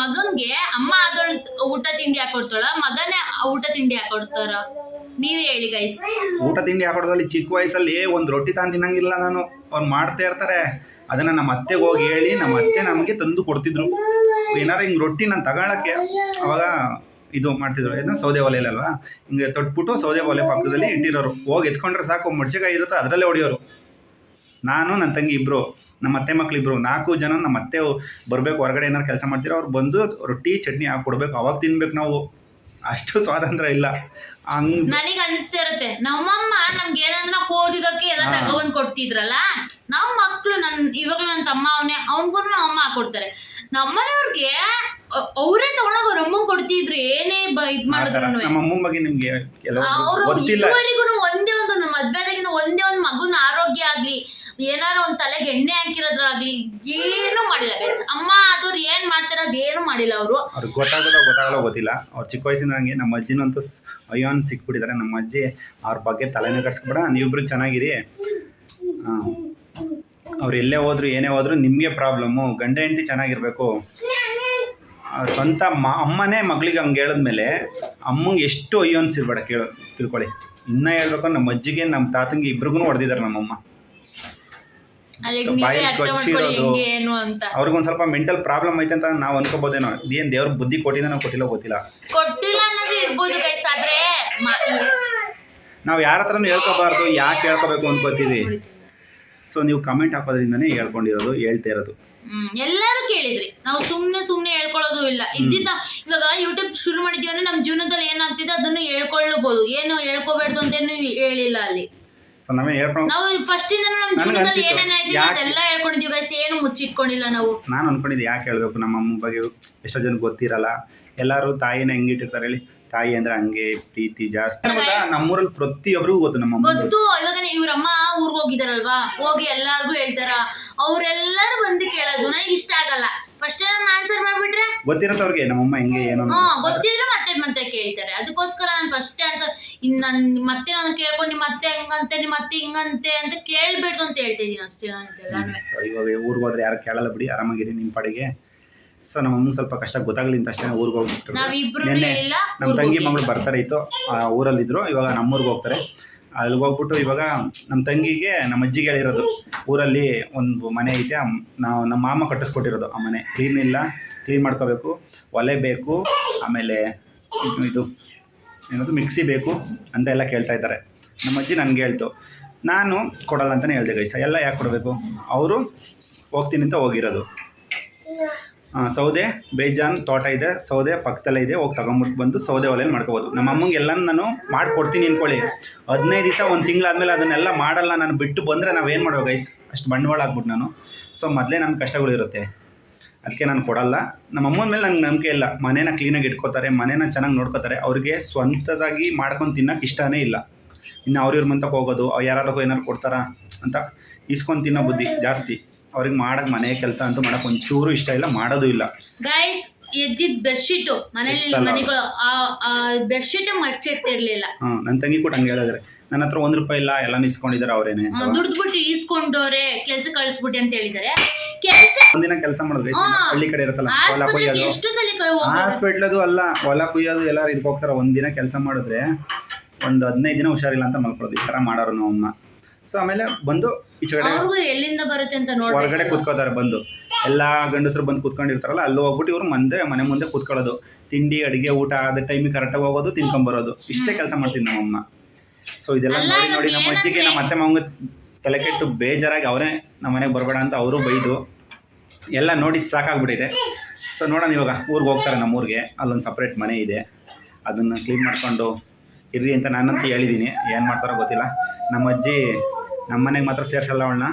ಮಗನ್ಗೆ ಅಮ್ಮ ಆದವಳು ಊಟ ತಿಂಡಿ ಹಾಕೊಡ್ತಾಳ? ಮಗನೇ ಊಟ ತಿಂಡಿ ಹಾಕೊಡ್ತಾರ? ನೀವೇ ಹೇಳಿ ಗೈಸ್ ಊಟ ತಿಂಡಿ ಹಾಕೊಡೋದಲ್ಲಿ ಚಿಕ್ಕ ವಯಸ್ಸಲ್ಲಿ ಒಂದು ರೊಟ್ಟಿ ತಾನು ತಿನ್ನಂಗಿಲ್ಲ ನಾನು. ಅವ್ರು ಮಾಡ್ತಾ ಇರ್ತಾರೆ. ಅದನ್ನು ನಮ್ಮ ಅತ್ತೆಗೆ ಹೋಗಿ ಹೇಳಿ ನಮ್ಮ ಅತ್ತೆ ನಮಗೆ ತಂದು ಕೊಡ್ತಿದ್ರು. ಏನಾರು ಹಿಂಗೆ ರೊಟ್ಟಿ ನಾನು ತಗೊಳಕ್ಕೆ ಅವಾಗ ಇದು ಮಾಡ್ತಿದ್ರು. ಏನೋ ಸೌದೆ ಒಲೆಯಲ್ಲಲ್ವಾ ಹಿಂಗೆ ತೊಟ್ಬಿಟ್ಟು ಸೌದೆ ಒಲೆ ಪಕ್ಕದಲ್ಲಿ ಇಟ್ಟಿರೋರು. ಹೋಗಿ ಎತ್ಕೊಂಡ್ರೆ ಸಾಕು, ಮಡ್ಚೆಕಾಯಿ ಇರುತ್ತೆ? ಅದರಲ್ಲೇ ಹೊಡಿಯೋರು. ನಾನು, ನನ್ನ ತಂಗಿ ಇಬ್ಬರು ನಮ್ಮ ಅತ್ತೆ ಮಕ್ಳು ಇಬ್ಬರು ನಾಲ್ಕು ಜನ ನಮ್ಮ ಅತ್ತೆ ಬರಬೇಕು, ಹೊರಗಡೆ ಏನಾರು ಕೆಲಸ ಮಾಡ್ತೀರೋ, ಅವ್ರು ಬಂದು ರೊಟ್ಟಿ, ಚಟ್ನಿ ಹಾಕಿ ಕೊಡ್ಬೇಕು ಅವಾಗ ತಿನ್ಬೇಕು ನಾವು. ಅಷ್ಟು ಸ್ವಾತಂತ್ರ್ಯ ಇಲ್ಲ. ನನಗೆ ನನಗ್ ಅನಿಸ್ತಾ ಇರುತ್ತೆ ನಮ್ಮಮ್ಮ ನಮ್ಗೆ ಏನಂದ್ರೆ ಓದಿದಕ್ಕೆ ಎಲ್ಲ. ತಗೊಬಂದ್ ಕೊಡ್ತಿದ್ರಲ್ಲ ನಮ್ ಮಕ್ಳು ನನ್ ಇವಾಗ್ಲೂ ನನ್ ತಮ್ಮ ಅವನೇ ಅವನ್ಗೂ ಅಮ್ಮ ಹಾಕೊಡ್ತಾರೆ ನಮ್ಮನೆಯವ್ರಿಗೆ ಅವರೇ ತಗೊಂಡೋಗ ಅವ್ರ ಅಮ್ಮಂಗ್ ಕೊಡ್ತಿದ್ರು ಏನೇ ಬ- ಇದ್ ಮಾಡಿದ್ರು ನಮ್ಮ ಅಮ್ಮನ ಬಗ್ಗೆ ನಿಮಗೆ ಕೆಲವು ಅವರು ಗೊತ್ತಿಲ್ಲ. ಇದುವರೆಗೂ ಒಂದೇ ಒಂದು ಮದ್ವೆ ಒಂದೇ ಒಂದು ಮಗುನ ಆರೋಗ್ಯ ಆಗ್ಲಿ, ಏನಾರು ಒಂದ್ ತಲೆಗೆ ಎಣ್ಣೆ ಹಾಕಿರೋದ್ರಾಗ್ಲಿ, ಏನು ಮಾಡಿಲ್ಲ ಗೈಸ್ ಅಮ್ಮ ಆದವ್ರು ಏನ್ ಮಾಡ್ತಿರೋದು ಏನು ಮಾಡಿಲ್ಲ ಅವರು. ಅವ್ರಿಗೆ ಗೊತ್ತಾಗೋದ ಗೊತ್ತಾಗಲ್ಲ ಗೊತ್ತಿಲ್ಲ. ಅವ್ರು ಚಿಕ್ಕ ವಯಸ್ಸಿನ ಹಂಗೆ ನಮ್ಮ ಅಜ್ಜಿನಂತೂ ಸ್- ಅಯ್ಯೋ ಅಂತ ಸಿಕ್ಬಿಟ್ಟಿದ್ದಾರೆ. ನಮ್ಮ ಅಜ್ಜಿ ಅವ್ರ ಬಗ್ಗೆ ತಲೆನೇ ಕಟ್ಸ್ಬಿಡ ನೀವಿಬ್ರು ಚೆನ್ನಾಗಿರಿ. ಅವ್ರು ಎಲ್ಲೇ ಹೋದ್ರು, ಏನೇ ಹೋದ್ರು ನಿಮಗೆ ಪ್ರಾಬ್ಲಮ್ಮು ಗಂಡ ಹೆಂಡತಿ ಚೆನ್ನಾಗಿರ್ಬೇಕು. ಸ್ವಂತ ಮ, ಅಮ್ಮನೇ ಮಗಳಿಗೆ ಹಂಗೆ ಹೇಳಿದ್ಮೇಲೆ ಅಮ್ಮಂಗೆ ಎಷ್ಟು ಅಯ್ಯೋ ಅನ್ಸಿರ್ಬೇಡ ಕೇಳೋ, ತಿಳ್ಕೊಳ್ಳಿ. ಇನ್ನೂ ಹೇಳ್ಬೇಕು ನಮ್ಮ ಅಜ್ಜಿಗೆ ನಮ್ಮ ತಾತಂಗೆ ಇಬ್ರಿಗೂ ಹೊಡೆದಿದ್ದಾರೆ ನಮ್ಮಮ್ಮ. ಅವ್ರಿಗೆ ಒಂದ್ ಕೊಚ್ಚಿರೋದು. ಅವ್ರಿಗೊಂದು ಸ್ವಲ್ಪ ಮೆಂಟಲ್ ಪ್ರಾಬ್ಲಮ್ ಐತೆ ಅಂತ ನಾವು ಅನ್ಕೋಬೋದೇನೋ. ಇದೇನು ದೇವ್ರ ಬುದ್ಧಿ ಕೊಟ್ಟಿದ್ದಾನೋ ಕೊಟ್ಟಿಲ್ಲ ಗೊತ್ತಿಲ್ಲ. ಕೊಟ್ಟಿಲ್ಲ ಅನ್ನೋದು ಇರ್ಬೋದು ಗೈಸ್ ಆದ್ರೆ ನಾವು ಯಾರ ಹತ್ರನೂ ಹೇಳ್ಕೋಬಾರ್ದು ಯಾಕೆ ಹೇಳ್ಕೋಬೇಕು ಅನ್ಕೋತೀವಿ ಸೊ ನೀವು ಕಮೆಂಟ್ ಹಾಕೋದ್ರಿಂದನೇ ಹೇಳ್ಕೊಂಡಿರೋದು, ಹೇಳ್ತಾ ಇರೋದು. ಹ್ಮ್, ಎಲ್ಲರೂ ಕೇಳಿದ್ರಿ. ನಾವು ಸುಮ್ನೆ ಸುಮ್ನೆ ಹೇಳ್ಕೊಳ್ಳೋದು ಇಲ್ಲ. ಇದ್ದಿದ್ದ ಇವಾಗ ಯೂಟ್ಯೂಬ್ ಶುರು ಮಾಡಿದೀವಿ ಅಂದ್ರೆ ನಮ್ಮ ಜೀವನದಲ್ಲಿ ಏನಾಗ್ತಿದೆ ಅದನ್ನು ಹೇಳ್ಕೊಳ್ಳಬಹುದು. ಏನು ಹೇಳ್ಕೋಬಾರ್ದು ಅಂತೇನು ಹೇಳಿಲ್ಲ ಅಲ್ಲಿ. ಸೊ ನಮಗೆ ಹೇಳ್ಕೊಂಡು ನಾವು ಫಸ್ಟ್ ಇಂದ ನಮ್ಮ ನನಗ್ ಜೀವನದಲ್ಲಿ ಅನ್ಸಿತ್ತು, ಏನೇನ್ ಆಯ್ತಿದೆ ಯಾಕೆ- ಅದೆಲ್ಲ ಹೇಳ್ಕೊಂಡಿದೀವಿ ಗೈಸ್ ಏನು ಮುಚ್ಚಿಟ್ಕೊಂಡಿಲ್ಲ ನಾವು. ನಾನು ಅನ್ಕೊಂಡಿದ್ದೆ ಯಾಕೆ ಹೇಳಬೇಕು? ನಮ್ಮ ಅಮ್ಮ ಬಗ್ಗೆ ಎಷ್ಟೋ ಜನ ಗೊತ್ತಿರಲ್ಲ. ಎಲ್ಲರೂ ತಾಯಿನ ಹೆಂಗಿಟ್ಟಿರ್ತಾರೆ ಹೇಳಿ. ತಾಯಿ ಅಂದ್ರೆ ಹಂಗೆ ಪ್ರೀತಿ ಜಾಸ್ತಿ. ಗೊತ್ತಾ? ನಮ್ಮೂರಲ್ಲಿ ಪ್ರತಿಯೊಬ್ಬರಿಗೂ ಗೊತ್ತು ನಮ್ಮ ಅಮ್ಮ ಗೊತ್ತು. ಇವಾಗ ಇವ್ರಮ್ಮ ಊರ್ಗ್ ಹೋಗಿದಾರಲ್ವಾ? ಹೋಗಿ ಎಲ್ಲಾರ್ಗು ಹೇಳ್ತಾರ. ಅವ್ರೆಲ್ಲರೂ ಬಂದು ಕೇಳೋದು. ನನಗೆ ಇಷ್ಟ ಆಗಲ್ಲ. ಫಸ್ಟ್ ಆನ್ಸರ್ ಮಾಡ್ಬಿಟ್ರೆ? ಗೊತ್ತಿರತ್ತೆ ಅವ್ರಿಗೆ ನಮ್ಮಮ್ಮ ಹೆಂಗೆ ಏನೋ ಹಾ ಗೊತ್ತಿದ್ರೆ ಮತ್ತೆ ಮತ್ತೆ ಕೇಳ್ತಾರೆ. ಅದಕ್ಕೋಸ್ಕರ ನಾನು ಫಸ್ಟ್ ಆನ್ಸರ್ ಇನ್ ನನ್ ಮತ್ತೆ ನಾನು ಕೇಳ್ಕೊಂಡು ನಿಮ್ಮ ಮತ್ತೆ ಹೆಂಗಂತೆ ನಿಮ್ಮ ಮತ್ತೆ ಹಿಂಗಂತೆ ಅಂತ ಕೇಳ್ಬಿಡ್ತು ಅಂತ ಹೇಳ್ತಾ ಇದೀನಿ ಅಷ್ಟೇ ನಾನು ಸೊ ಇವಾಗ ಊರಿಗೆ ಹೋದ್ರೆ ಯಾರು ಕೇಳಲ್ಲ ಬಿಡಿ ಆರಾಮಾಗಿರಿ ನಿಮ್ಮ ಪಾಡಿಗೆ. ಸೊ ನಮ್ಮ ಅಮ್ಮಂಗೆ ಸ್ವಲ್ಪ ಕಷ್ಟ ಗೊತ್ತಾಗ್ಲಿ ಅಂತ ಅಷ್ಟೇ ಊರಿಗೆ ಹೋಗ್ಬಿಟ್ಟು. ನಾವಿಬ್ರು ಇಲ್ಲ ನಮ್ಮ ತಂಗಿ ಮಗಳು ಬರ್ತಾರೆ ಇತ್ತು ಆ ಊರಲ್ಲಿದ್ರು ಇವಾಗ ನಮ್ಮೂರಿಗೆ ಹೋಗ್ತಾರೆ. ಅಲ್ಲಿಗೆ ಹೋಗ್ಬಿಟ್ಟು ಇವಾಗ ನಮ್ಮ ತಂಗಿಗೆ ನಮ್ಮ ಅಜ್ಜಿಗೆ ಹೇಳಿರೋದು. ಊರಲ್ಲಿ ಒಂದು ಮನೆ ಐತೆ ನಾವು ನಮ್ಮ ಮಾಮ ಕಟ್ಟಿಸ್ಕೊಟ್ಟಿರೋದು ಆ ಮನೆ. ಕ್ಲೀನ್ ಇಲ್ಲ, ಕ್ಲೀನ್ ಮಾಡ್ಕೋಬೇಕು, ಒಲೆ ಬೇಕು, ಆಮೇಲೆ ಇದು- ಏನದು, ಮಿಕ್ಸಿ ಬೇಕು ಅಂತ ಎಲ್ಲ ಕೇಳ್ತಾ ಇದ್ದಾರೆ. ನಮ್ಮ ಅಜ್ಜಿ ನನಗೆ ಹೇಳ್ತು, ನಾನು ಕೊಡಲ್ಲ ಅಂತಲೇ ಹೇಳ್ದೆ ಗೈಸ, ಎಲ್ಲ ಯಾಕೆ ಕೊಡಬೇಕು? ಅವರು, ಹೋಗ್ತೀನಿ ಅಂತ ಹೋಗಿರೋದು. ಸೌದೆ, ಬೇಜಾನ್ ತೋಟ ಇದೆ, ಸೌದೆ ಪಕ್ಕದಲ್ಲೇ ಇದೆ, ಹೋಗಿ ತಗೊಂಬಿಟ್ಟು ಬಂದು ಸೌದೆ ಒಲೆಯಲ್ಲಿ ಮಾಡ್ಕೋಬೋದು. ನಮ್ಮ ಅಮ್ಮಂಗೆ ಎಲ್ಲ ನಾನು ಮಾಡಿಕೊಡ್ತೀನಿ ಅಂದ್ಕೊಳ್ಳಿ ಹದಿನೈದು ದಿವಸ ಒಂದು ತಿಂಗಳಾದಮೇಲೆ ಅದನ್ನೆಲ್ಲ ಮಾಡಲ್ಲ, ನಾನು ಬಿಟ್ಟು ಬಂದರೆ ನಾವೇನು ಮಾಡ್ಬೇಕು ಗೈಸ್ ಅಷ್ಟು ಬಂಡವಾಳ ಆಗ್ಬಿಟ್ಟು ನಾನು. ಸೊ ಮೊದಲೇ ನನ್ನ ಕಷ್ಟಗಳಿರುತ್ತೆ ಅದಕ್ಕೆ ನಾನು ಕೊಡಲ್ಲ. ನಮ್ಮ ಅಮ್ಮನ ಮೇಲೆ ನಂಗೆ ನಂಬಿಕೆ ಇಲ್ಲ. ಮನೇನ ಕ್ಲೀನಾಗಿ ಇಟ್ಕೋತಾರೆ, ಮನೇನ ಚೆನ್ನಾಗಿ ನೋಡ್ಕೋತಾರೆ. ಅವ್ರಿಗೆ ಸ್ವಂತದಾಗಿ ಮಾಡ್ಕೊಂಡು ತಿನ್ನೋಕೆ ಇಷ್ಟನೇ ಇಲ್ಲ. ಇನ್ನು ಅವ್ರಿವ್ರ ಮಂತಕ್ಕೆ ಹೋಗೋದು, ಅವ್ರು ಏನಾದ್ರು ಏನಾರು ಕೊಡ್ತಾರಾ ಅಂತ ಇಸ್ಕೊಂಡು ತಿನ್ನೋ ಬುದ್ಧಿ ಜಾಸ್ತಿ. ಅವ್ರಿಗೆ ಮಾಡಕ್ ಮನೆ ಕೆಲಸ ಅಂತೂ ಮಾಡಕ್ ಒಂಚೂರು ಇಷ್ಟ ಇಲ್ಲ ಮಾಡೋದು ಇಲ್ಲ. ಗೈಸ್ ಎದ್ದಿದ್ ಬೆಡ್ಶೀಟ್ ಮನೇಲಿ ಇತ್ತಲ್ಲ. ಮನೆಗಳು ಬೆಡ್ಶೀಟ್ ಮಡ್ಚಿಡ್ತಿರ್ಲಿಲ್ಲ ಹಾ ನನ್ನ ತಂಗಿ ಕೂಡ ಹಂಗೆ ಹೇಳಿದ್ರೆ ನನ್ನ ಹತ್ರ ಒಂದ್ ರೂಪಾಯಿ ಇಲ್ಲ ಎಲ್ಲ ಇಸ್ಕೊಂಡಿದ್ದಾರೆ ಅವರೇನೆ ದುಡ್ದ್ಬಿಟ್ಟು ಈಸ್ಕೊಂಡವ್ರೆ ಕೆಲ್ಸ ಕಳಿಸ್ಬಿಟ್ಟು ಅಂತ ಹೇಳಿದಾರೆ. ಕೆಲ್ಸ ಒಂದಿನ ಕೆಲಸ ಮಾಡಿದ್ರೆ ಹಾ. ಹಳ್ಳಿ ಕಡೆ ಇರುತ್ತಲ್ಲ ಹೊಲ ಆಸ್ಪತ್ರೆಗೆ ಕೊಯ್ಯೋದು. ಎಷ್ಟು ಸಲ ಕಳ್ ಹೋಗೋದು ಹಾಸ್ಪಿಟ್ಲದು ಅಲ್ಲ ಹೊಲ ಕುಯ್ಯೋದು ಎಲ್ಲಾರು ಇದಕ್ಕೆ ಹೋಗ್ತಾರೆ ಒಂದಿನ ಕೆಲಸ ಮಾಡಿದ್ರೆ ಒಂದು ಹದಿನೈದು ದಿನ ಹುಷಾರಿಲ್ಲ ಅಂತ ಮಲ್ಕೊಳ್ಳೋದು ಈ ತರ ಮಾಡೋರು ನಮ್ಮ ಅಮ್ಮ. ಸೊ ಆಮೇಲೆ ಬಂದು ಈಚೆಗಡೆ ಅವ್ರಿಗೂ ಎಲ್ಲಿಂದ ಬರುತ್ತೆ ಅಂತ ಹೊರಗಡೆ ಕುತ್ಕೋತಾರೆ ಬಂದು. ಎಲ್ಲ ಗಂಡಸರು ಬಂದು ಕೂತ್ಕೊಂಡಿರ್ತಾರಲ್ಲ ಅಲ್ಲಿ ಹೋಗ್ಬಿಟ್ಟು ಇವ್ರು ಮುಂದೆ ಮನೆ ಮುಂದೆ ಕುತ್ಕೊಳ್ಳೋದು. ತಿಂಡಿ ಅಡುಗೆ ಊಟ ಆದ ಟೈಮಿಗೆ ಕರೆಕ್ಟಾಗಿ ಹೋಗೋದು ತಿನ್ಕೊಂಬರೋದು ಇಷ್ಟೇ ಕೆಲಸ ಮಾಡ್ತೀನಿ ನಮ್ಮಮ್ಮ ಸೊ ಇದೆಲ್ಲ ಅಲ್ಲ, ನೋಡಿ ನೋಡಿ ನಮ್ಮ ಅಜ್ಜಿಗೆ ನಮ್ಮ ಅತ್ತೆ ಮಾವಂಗ ತಲೆ ಕೆಟ್ಟು ಬೇಜಾರಾಗಿ ಅವರೇ ನಮ್ಮ ಮನೆಗೆ ಬರಬೇಡ ಅಂತ ಅವರು ಬೈದು ಎಲ್ಲ ನೋಡಿ ಸಾಕಾಗ್ಬಿಟ್ಟಿದೆ. ಸೊ ನೋಡೋಣ ಇವಾಗ ಊರಿಗೆ ಹೋಗ್ತಾರೆ ನಮ್ಮ ಊರಿಗೆ. ಅಲ್ಲೊಂದು ಸಪ್ರೇಟ್ ಮನೆ ಇದೆ. ಅದನ್ನು ಕ್ಲೀನ್ ಮಾಡ್ಕೊಂಡು ಇರ್ರಿ ಅಂತ ನಾನಂತೂ ಹೇಳಿದ್ದೀನಿ ಏನು ಮಾಡ್ತಾರೋ ಗೊತ್ತಿಲ್ಲ. ನಮ್ಮ ಅಜ್ಜಿ ನಮ್ಮ ಮನೆಗೆ ಮಾತ್ರ ಸೇರ್ಸಲ್ಲ ಅವಳನ್ನ.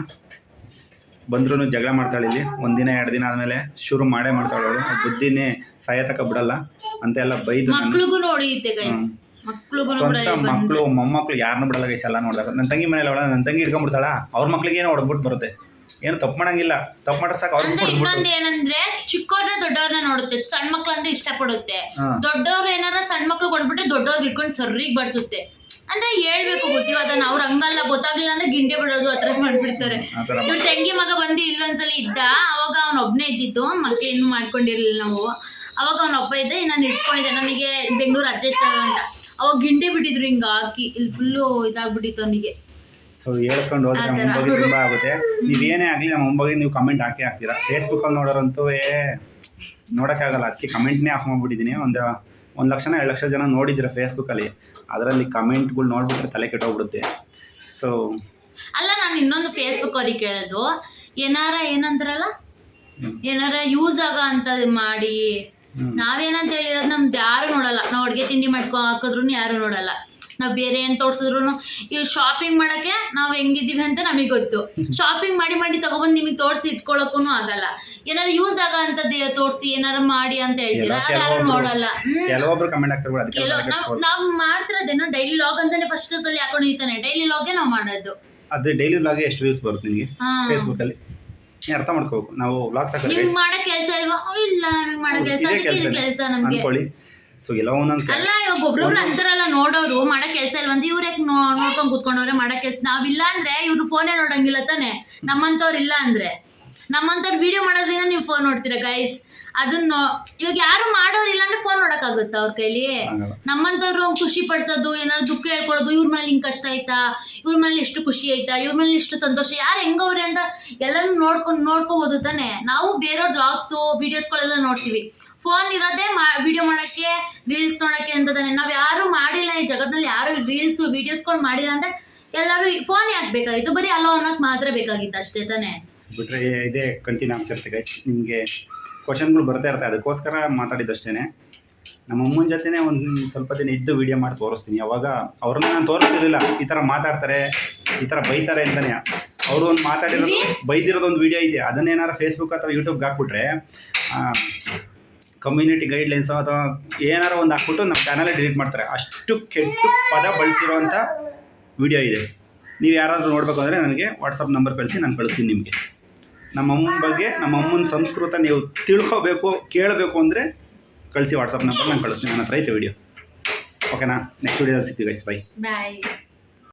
ಬಂದ್ರೂ ಜಗಳ ಮಾಡ್ತಾಳೆ ಇಲ್ಲಿ. ಒಂದಿನ ಎರಡು ದಿನ ಆದಮೇಲೆ ಶುರು ಮಾಡೇ ಮಾಡ್ತಾಳೆ ಅವಳು. ಬುದ್ಧಿನೇ ಸಾಯತಕ ಬಿಡಲ್ಲ. ಅಂತ ಎಲ್ಲ ಬೈದು ಸ್ವಂತ ಮಕ್ಕಳು ಮೊಮ್ಮಕ್ಳು ಯಾರನ್ನೂ ಬಿಡಲ್ಲ ಗೈಸ್ ಎಲ್ಲ ನೋಡಿದಾಗ. ನನ್ನ ತಂಗಿ ಮನೇಲಿ ಅವಳ ನನ್ನ ತಂಗಿ ಇಟ್ಕೊಂಡ್ಬಿಡ್ತಾಳ ಅವ್ರ ಮಕ್ಳಿಗೆ ಏನೋ ಹೊಡೆದ್ಬಿಟ್ಟು ಬರುತ್ತೆ. ಏನು ತಪ್ಪು ಮಾಡಂಗಿಲ್ಲ. ತಪ್ಪು ಮಾಡ್ರೆ ಸಾಕು ಅವ್ರಿಗೆ ಇನ್ನೊಂದ್ ಏನಂದ್ರೆ ಚಿಕ್ಕವ್ರನ್ನ ದೊಡ್ಡವ್ರನ್ನ ನೋಡುತ್ತೆ. ಸಣ್ಣ ಮಕ್ಳು ಅಂದ್ರೆ ಇಷ್ಟಪಡುತ್ತೆ ದೊಡ್ಡವ್ರು ಏನಾರ ಸಣ್ಣ ಮಕ್ಳು ಕೊಡ್ಬಿಟ್ರೆ ದೊಡ್ಡವ್ರು ಇಟ್ಕೊಂಡು ಸರ್ರಿಗೆ ಬಡ್ಸುತ್ತೆ. ಅಂದ್ರೆ ಹೇಳ್ಬೇಕು ಬುದ್ಧಿವಾದನ ಅವ್ರ ಹಂಗಲ್ಲ ಗೊತ್ತಾಗ್ಲಿಲ್ಲ ಅಂದ್ರೆ ಗಿಂಡೆ ಬಿಡೋದು ಆತರ ಮಾಡ್ಬಿಡ್ತಾರೆ. ಇವ್ರ ತಂಗಿ ಮಗ ಬಂದು ಇಲ್ಲೊಂದ್ಸಲಿ ಇದ್ದ ಅವಾಗ ಅವ್ನ ಒಬ್ನೇ ಇದ್ದಿದ್ದು ಏನು ಮಾಡ್ಕೊಂಡಿರ್ಲಿಲ್ಲ ನಾವು. ಅವಾಗ ಅವ್ನ ಒಬ್ಬ ಇದ್ದ ನಾನು ಇಟ್ಕೊಂಡಿದ್ದೆ ನನಗೆ ಬೆಂಗಳೂರು ಅಡ್ಜಸ್ಟ್ ಆಗ ಅಂತ. ಅವಾಗ ಗಿಂಡೆ ಬಿಟ್ಟಿದ್ರು ಹಿಂಗ ಹಾಕಿ ಇಲ್ಲಿ ಫುಲ್ಲು ಇದಾಗ್ಬಿಟ್ಟಿತ್ತು ಅವನಿಗೆ. ಸೊ ಹೇಳ್ಕೊಂಡು ಹೋದ್ರೆ ನಮ್ಮ ಮುಂಬಾಗಿ ತುಂಬ ಆಗುತ್ತೆ. ನೀವೇನೇ ಆಗಲಿ ನಮ್ಮ ಮುಂಬಗೆ ನೀವು ಕಮೆಂಟ್ ಹಾಕಿ ಹಾಕ್ತೀರಾ ಫೇಸ್ಬುಕ್ಕಲ್ಲಿ ನೋಡೋರಂತೂ ನೋಡೋಕ್ಕಾಗಲ್ಲ. ಅದಕ್ಕೆ ಕಮೆಂಟ್ನೇ ಆಫ್ ಮಾಡಿಬಿಟ್ಟಿದ್ದೀನಿ. ಒಂದು ಒಂದು ಲಕ್ಷನ ಎರಡು ಲಕ್ಷ ಜನ ನೋಡಿದ್ರೆ ಫೇಸ್ಬುಕ್ಕಲ್ಲಿ ಅದರಲ್ಲಿ ಕಮೆಂಟ್ಗಳು ನೋಡ್ಬಿಟ್ರೆ ತಲೆ ಕೆಟ್ಟೋಗ್ಬಿಡುತ್ತೆ ಸೊ ಅಲ್ಲ ನಾನು ಇನ್ನೊಂದು ಫೇಸ್ಬುಕ್ ಅವ್ರಿಗೆ ಕೇಳೋದು ಏನಾರ ಏನಂತಾರಲ್ಲ. ಏನಾರ ಯೂಸ್ ಆಗ ಅಂತ ಮಾಡಿ. ನಾವೇನಂತ ಹೇಳಿರೋದು ನಮ್ದು ಯಾರು ನೋಡಲ್ಲ ನಾವು ಅಡುಗೆ ತಿಂಡಿ ಮಾಡ್ಕೊ ಹಾಕಿದ್ರು ಯಾರು ನೋಡಲ್ಲ ನಾವು ಬೇರೆ ಏನು ತೋರಿಸಿದ್ರು ಇವ್ ಶಾಪಿಂಗ್ ಮಾಡಕ್ಕೆ ನಾವು ಹೆಂಗಿದ್ದೀವಿ ಅಂತ ನಮಗೆ ಗೊತ್ತು. ಶಾಪಿಂಗ್ ಮಾಡಿ ಮಾಡಿ ತಗೊಬಂದು ನಿಮಗೆ ತೋರಿಸಿ ಇಟ್ಕೊಳಕ್ಕೂ ಆಗಲ್ಲ. ಏನಾರು ಯೂಸ್ ಆಗ ಅಂತದ್ದು ತೋರಿಸಿ ಏನಾರ ಮಾಡಿ ಅಂತ ಹೇಳ್ತೀರಾ? ಯಾರು ನೋಡಲ್ಲ. ನಾವು ನಾವು ಮಾಡ್ತಿರೋದೇನೋ ಡೈಲಿ ಲಾಗ್ ಅಂತಾನೆ ಫಸ್ಟ್ ಸಲ ಹಾಕೊಂಡು ಇರ್ತಾನೆ ಡೈಲಿ ಲಾಗೆ ನಾವು ಮಾಡೋದು. ಅದು ಡೈಲಿ ವ್ಲಾಗ್ಗೆ ಎಷ್ಟು ವ್ಯೂಸ್ ಬರುತ್ತೆ ನಿಮಗೆ? ಫೇಸ್ಬುಕ್ ಅಲ್ಲಿ? ಅರ್ಥ ಮಾಡ್ಕೋಬೇಕು. ನಾವು ವ್ಲಾಗ್ಸ್ ಹಾಕೋದು ನಿಮ್ಗೆ ಮಾಡೋ ಕೆಲಸ ಇಲ್ವಾ? ಇಲ್ಲ ನಮಗೆ ಮಾಡೋ ಕೆಲಸ. ಕೆಲಸ ನಮಗೆ. ಸೊ ಎಲ್ಲ ಒಂದೊಂದು ಅಲ್ಲ ಇವಾಗ ಒಬ್ರೊಬ್ರು ಅಂತಾರಲ್ಲ ನೋಡೋರು ಮಾಡೋ ಕೆಲಸ ಇಲ್ವಂತ ಇವ್ರ ಯಾಕೆ ನೋಡ್ಕೊಂಡ್ ಕುತ್ಕೊಂಡವ್ರೆ ಮಾಡೋ ಕೆಲಸ? ನಾವಿಲ್ಲ ಅಂದ್ರೆ ಇವ್ರು ಫೋನೇ ನೋಡಂಗಿಲ್ಲ ತಾನೆ? ನಮ್ಮಂತವ್ರು ಇಲ್ಲ ಅಂದ್ರೆ? ನಮ್ಮಂತವ್ರು ವಿಡಿಯೋ ಮಾಡೋದ್ರಿಂದ ನೀವು ಫೋನ್ ನೋಡ್ತೀರಾ ಗೈಸ್ ಅದನ್ನ ಇವಾಗ ಯಾರು ಮಾಡೋರಿಲ್ಲ ಅಂದ್ರೆ ಫೋನ್ ನೋಡಕ್ಕಾಗುತ್ತಾ ಅವ್ರ ಕೈಲಿ? ನಮ್ಮಂತವ್ರು ಖುಷಿ ಪಡ್ಸೋದು ಏನಾದ್ರು ದುಃಖ ಹೇಳ್ಕೊಳೋದು ಇವ್ರ ಮನೇಲಿ ಹಿಂಗ್ ಕಷ್ಟ ಆಯ್ತಾ? ಇವ್ರ ಮನೇಲಿ ಎಷ್ಟು ಖುಷಿ ಆಯ್ತಾ? ಇವ್ರ ಮನೇಲಿ ಎಷ್ಟು ಸಂತೋಷ? ಯಾರು ಹೆಂಗವ್ರೆ ಅಂತ ಎಲ್ಲಾನು ನೋಡ್ಕೊಂಡು ನೋಡ್ಕೋಬಹುದು ತಾನೆ? ನಾವು ಬೇರೆಯವ್ರ ಬ್ಲಾಗ್ಸು ವಿಡಿಯೋಸ್ಗಳೆಲ್ಲ ನೋಡ್ತೀವಿ. ಫೋನ್ ಇರೋದೇ ಮಾ ವಿಡಿಯೋ ಮಾಡೋಕ್ಕೆ ರೀಲ್ಸ್ ನೋಡೋಕ್ಕೆ ಅಂತದಾನೆ ನಾವು ಯಾರು ಮಾಡಿಲ್ಲ ಈ ಜಗತ್ನಲ್ಲಿ ಯಾರು ರೀಲ್ಸು ವಿಡಿಯೋಸ್ಗಳು ಮಾಡಿಲ್ಲ ಅಂದ್ರೆ ಎಲ್ಲರೂ ಫೋನ್ ಯಾಕೆ ಬೇಕಾಗಿತ್ತು? ಬರೀ ಅಲೋ ಅನ್ನೋಕೆ ಮಾತ್ರ ಬೇಕಾಗಿತ್ತು ಅಷ್ಟೇ ತಾನೆ. ಬಿಟ್ರೆ ಇದೇ ಕಂಟಿನ್ಯೂ ಆಗ್ತಿರುತ್ತೆ ಗೈಸ್ ನಿಮಗೆ ಕ್ವಶನ್ಗಳು ಬರ್ತಾ ಇರ್ತವೆ ಅದಕ್ಕೋಸ್ಕರ ಮಾತಾಡಿದ್ದಷ್ಟೇ ನಮ್ಮ ಅಮ್ಮನ ಜೊತೆನೇ ಒಂದು ಸ್ವಲ್ಪ ದಿನ ಇದ್ದು ವಿಡಿಯೋ ಮಾಡಿ ತೋರಿಸ್ತೀನಿ. ಅವಾಗ ಅವ್ರನ್ನ ನಾನು ತೋರಿಸ್ತಿರ್ಲಿಲ್ಲ. ಈ ಥರ ಮಾತಾಡ್ತಾರೆ ಈ ಥರ ಬೈತಾರೆ ಅಂತಲೇ ಅವರು ಒಂದು ಮಾತಾಡಿರೋದು ಬೈದಿರೋದು ಒಂದು ವಿಡಿಯೋ ಇದೆ. ಅದನ್ನೇನಾರು ಫೇಸ್ಬುಕ್ ಅಥವಾ ಯೂಟ್ಯೂಬ್ಗೆ ಹಾಕ್ಬಿಟ್ರೆ ಕಮ್ಯುನಿಟಿ ಗೈಡ್ಲೈನ್ಸ್ ಅಥವಾ ಏನಾರು ಒಂದು ಹಾಕ್ಬಿಟ್ಟು ನಮ್ಮ ಚಾನಲೇ ಡಿಲೀಟ್ ಮಾಡ್ತಾರೆ. ಅಷ್ಟು ಕೆಟ್ಟು ಪದ ಬಳಸಿರುವಂಥ ವಿಡಿಯೋ ಇದೆ. ನೀವು ಯಾರಾದರೂ ನೋಡಬೇಕು ಅಂದರೆ ನನಗೆ ವಾಟ್ಸಪ್ ನಂಬರ್ ಕಳಿಸಿ, ನಾನು ಕಳಿಸ್ತೀನಿ ನಿಮಗೆ. ನಮ್ಮ ಅಮ್ಮನ ಬಗ್ಗೆ ನಮ್ಮ ಅಮ್ಮನ ಸಂಸ್ಕೃತ ನೀವು ತಿಳ್ಕೋಬೇಕು, ಕೇಳಬೇಕು ಅಂದರೆ ಕಳಿಸಿ ವಾಟ್ಸಪ್ ನಂಬರ್ ನಾನು ಕಳಿಸ್ತೀನಿ ನನ್ನ ಹತ್ರ ಐತೆ ವಿಡಿಯೋ ಓಕೆನಾ ನೆಕ್ಸ್ಟ್ ವಿಡಿಯೋದಲ್ಲಿ ಸಿಗ್ತೀವಿ ಗೈಸ್ ಬೈ ಬಾಯ್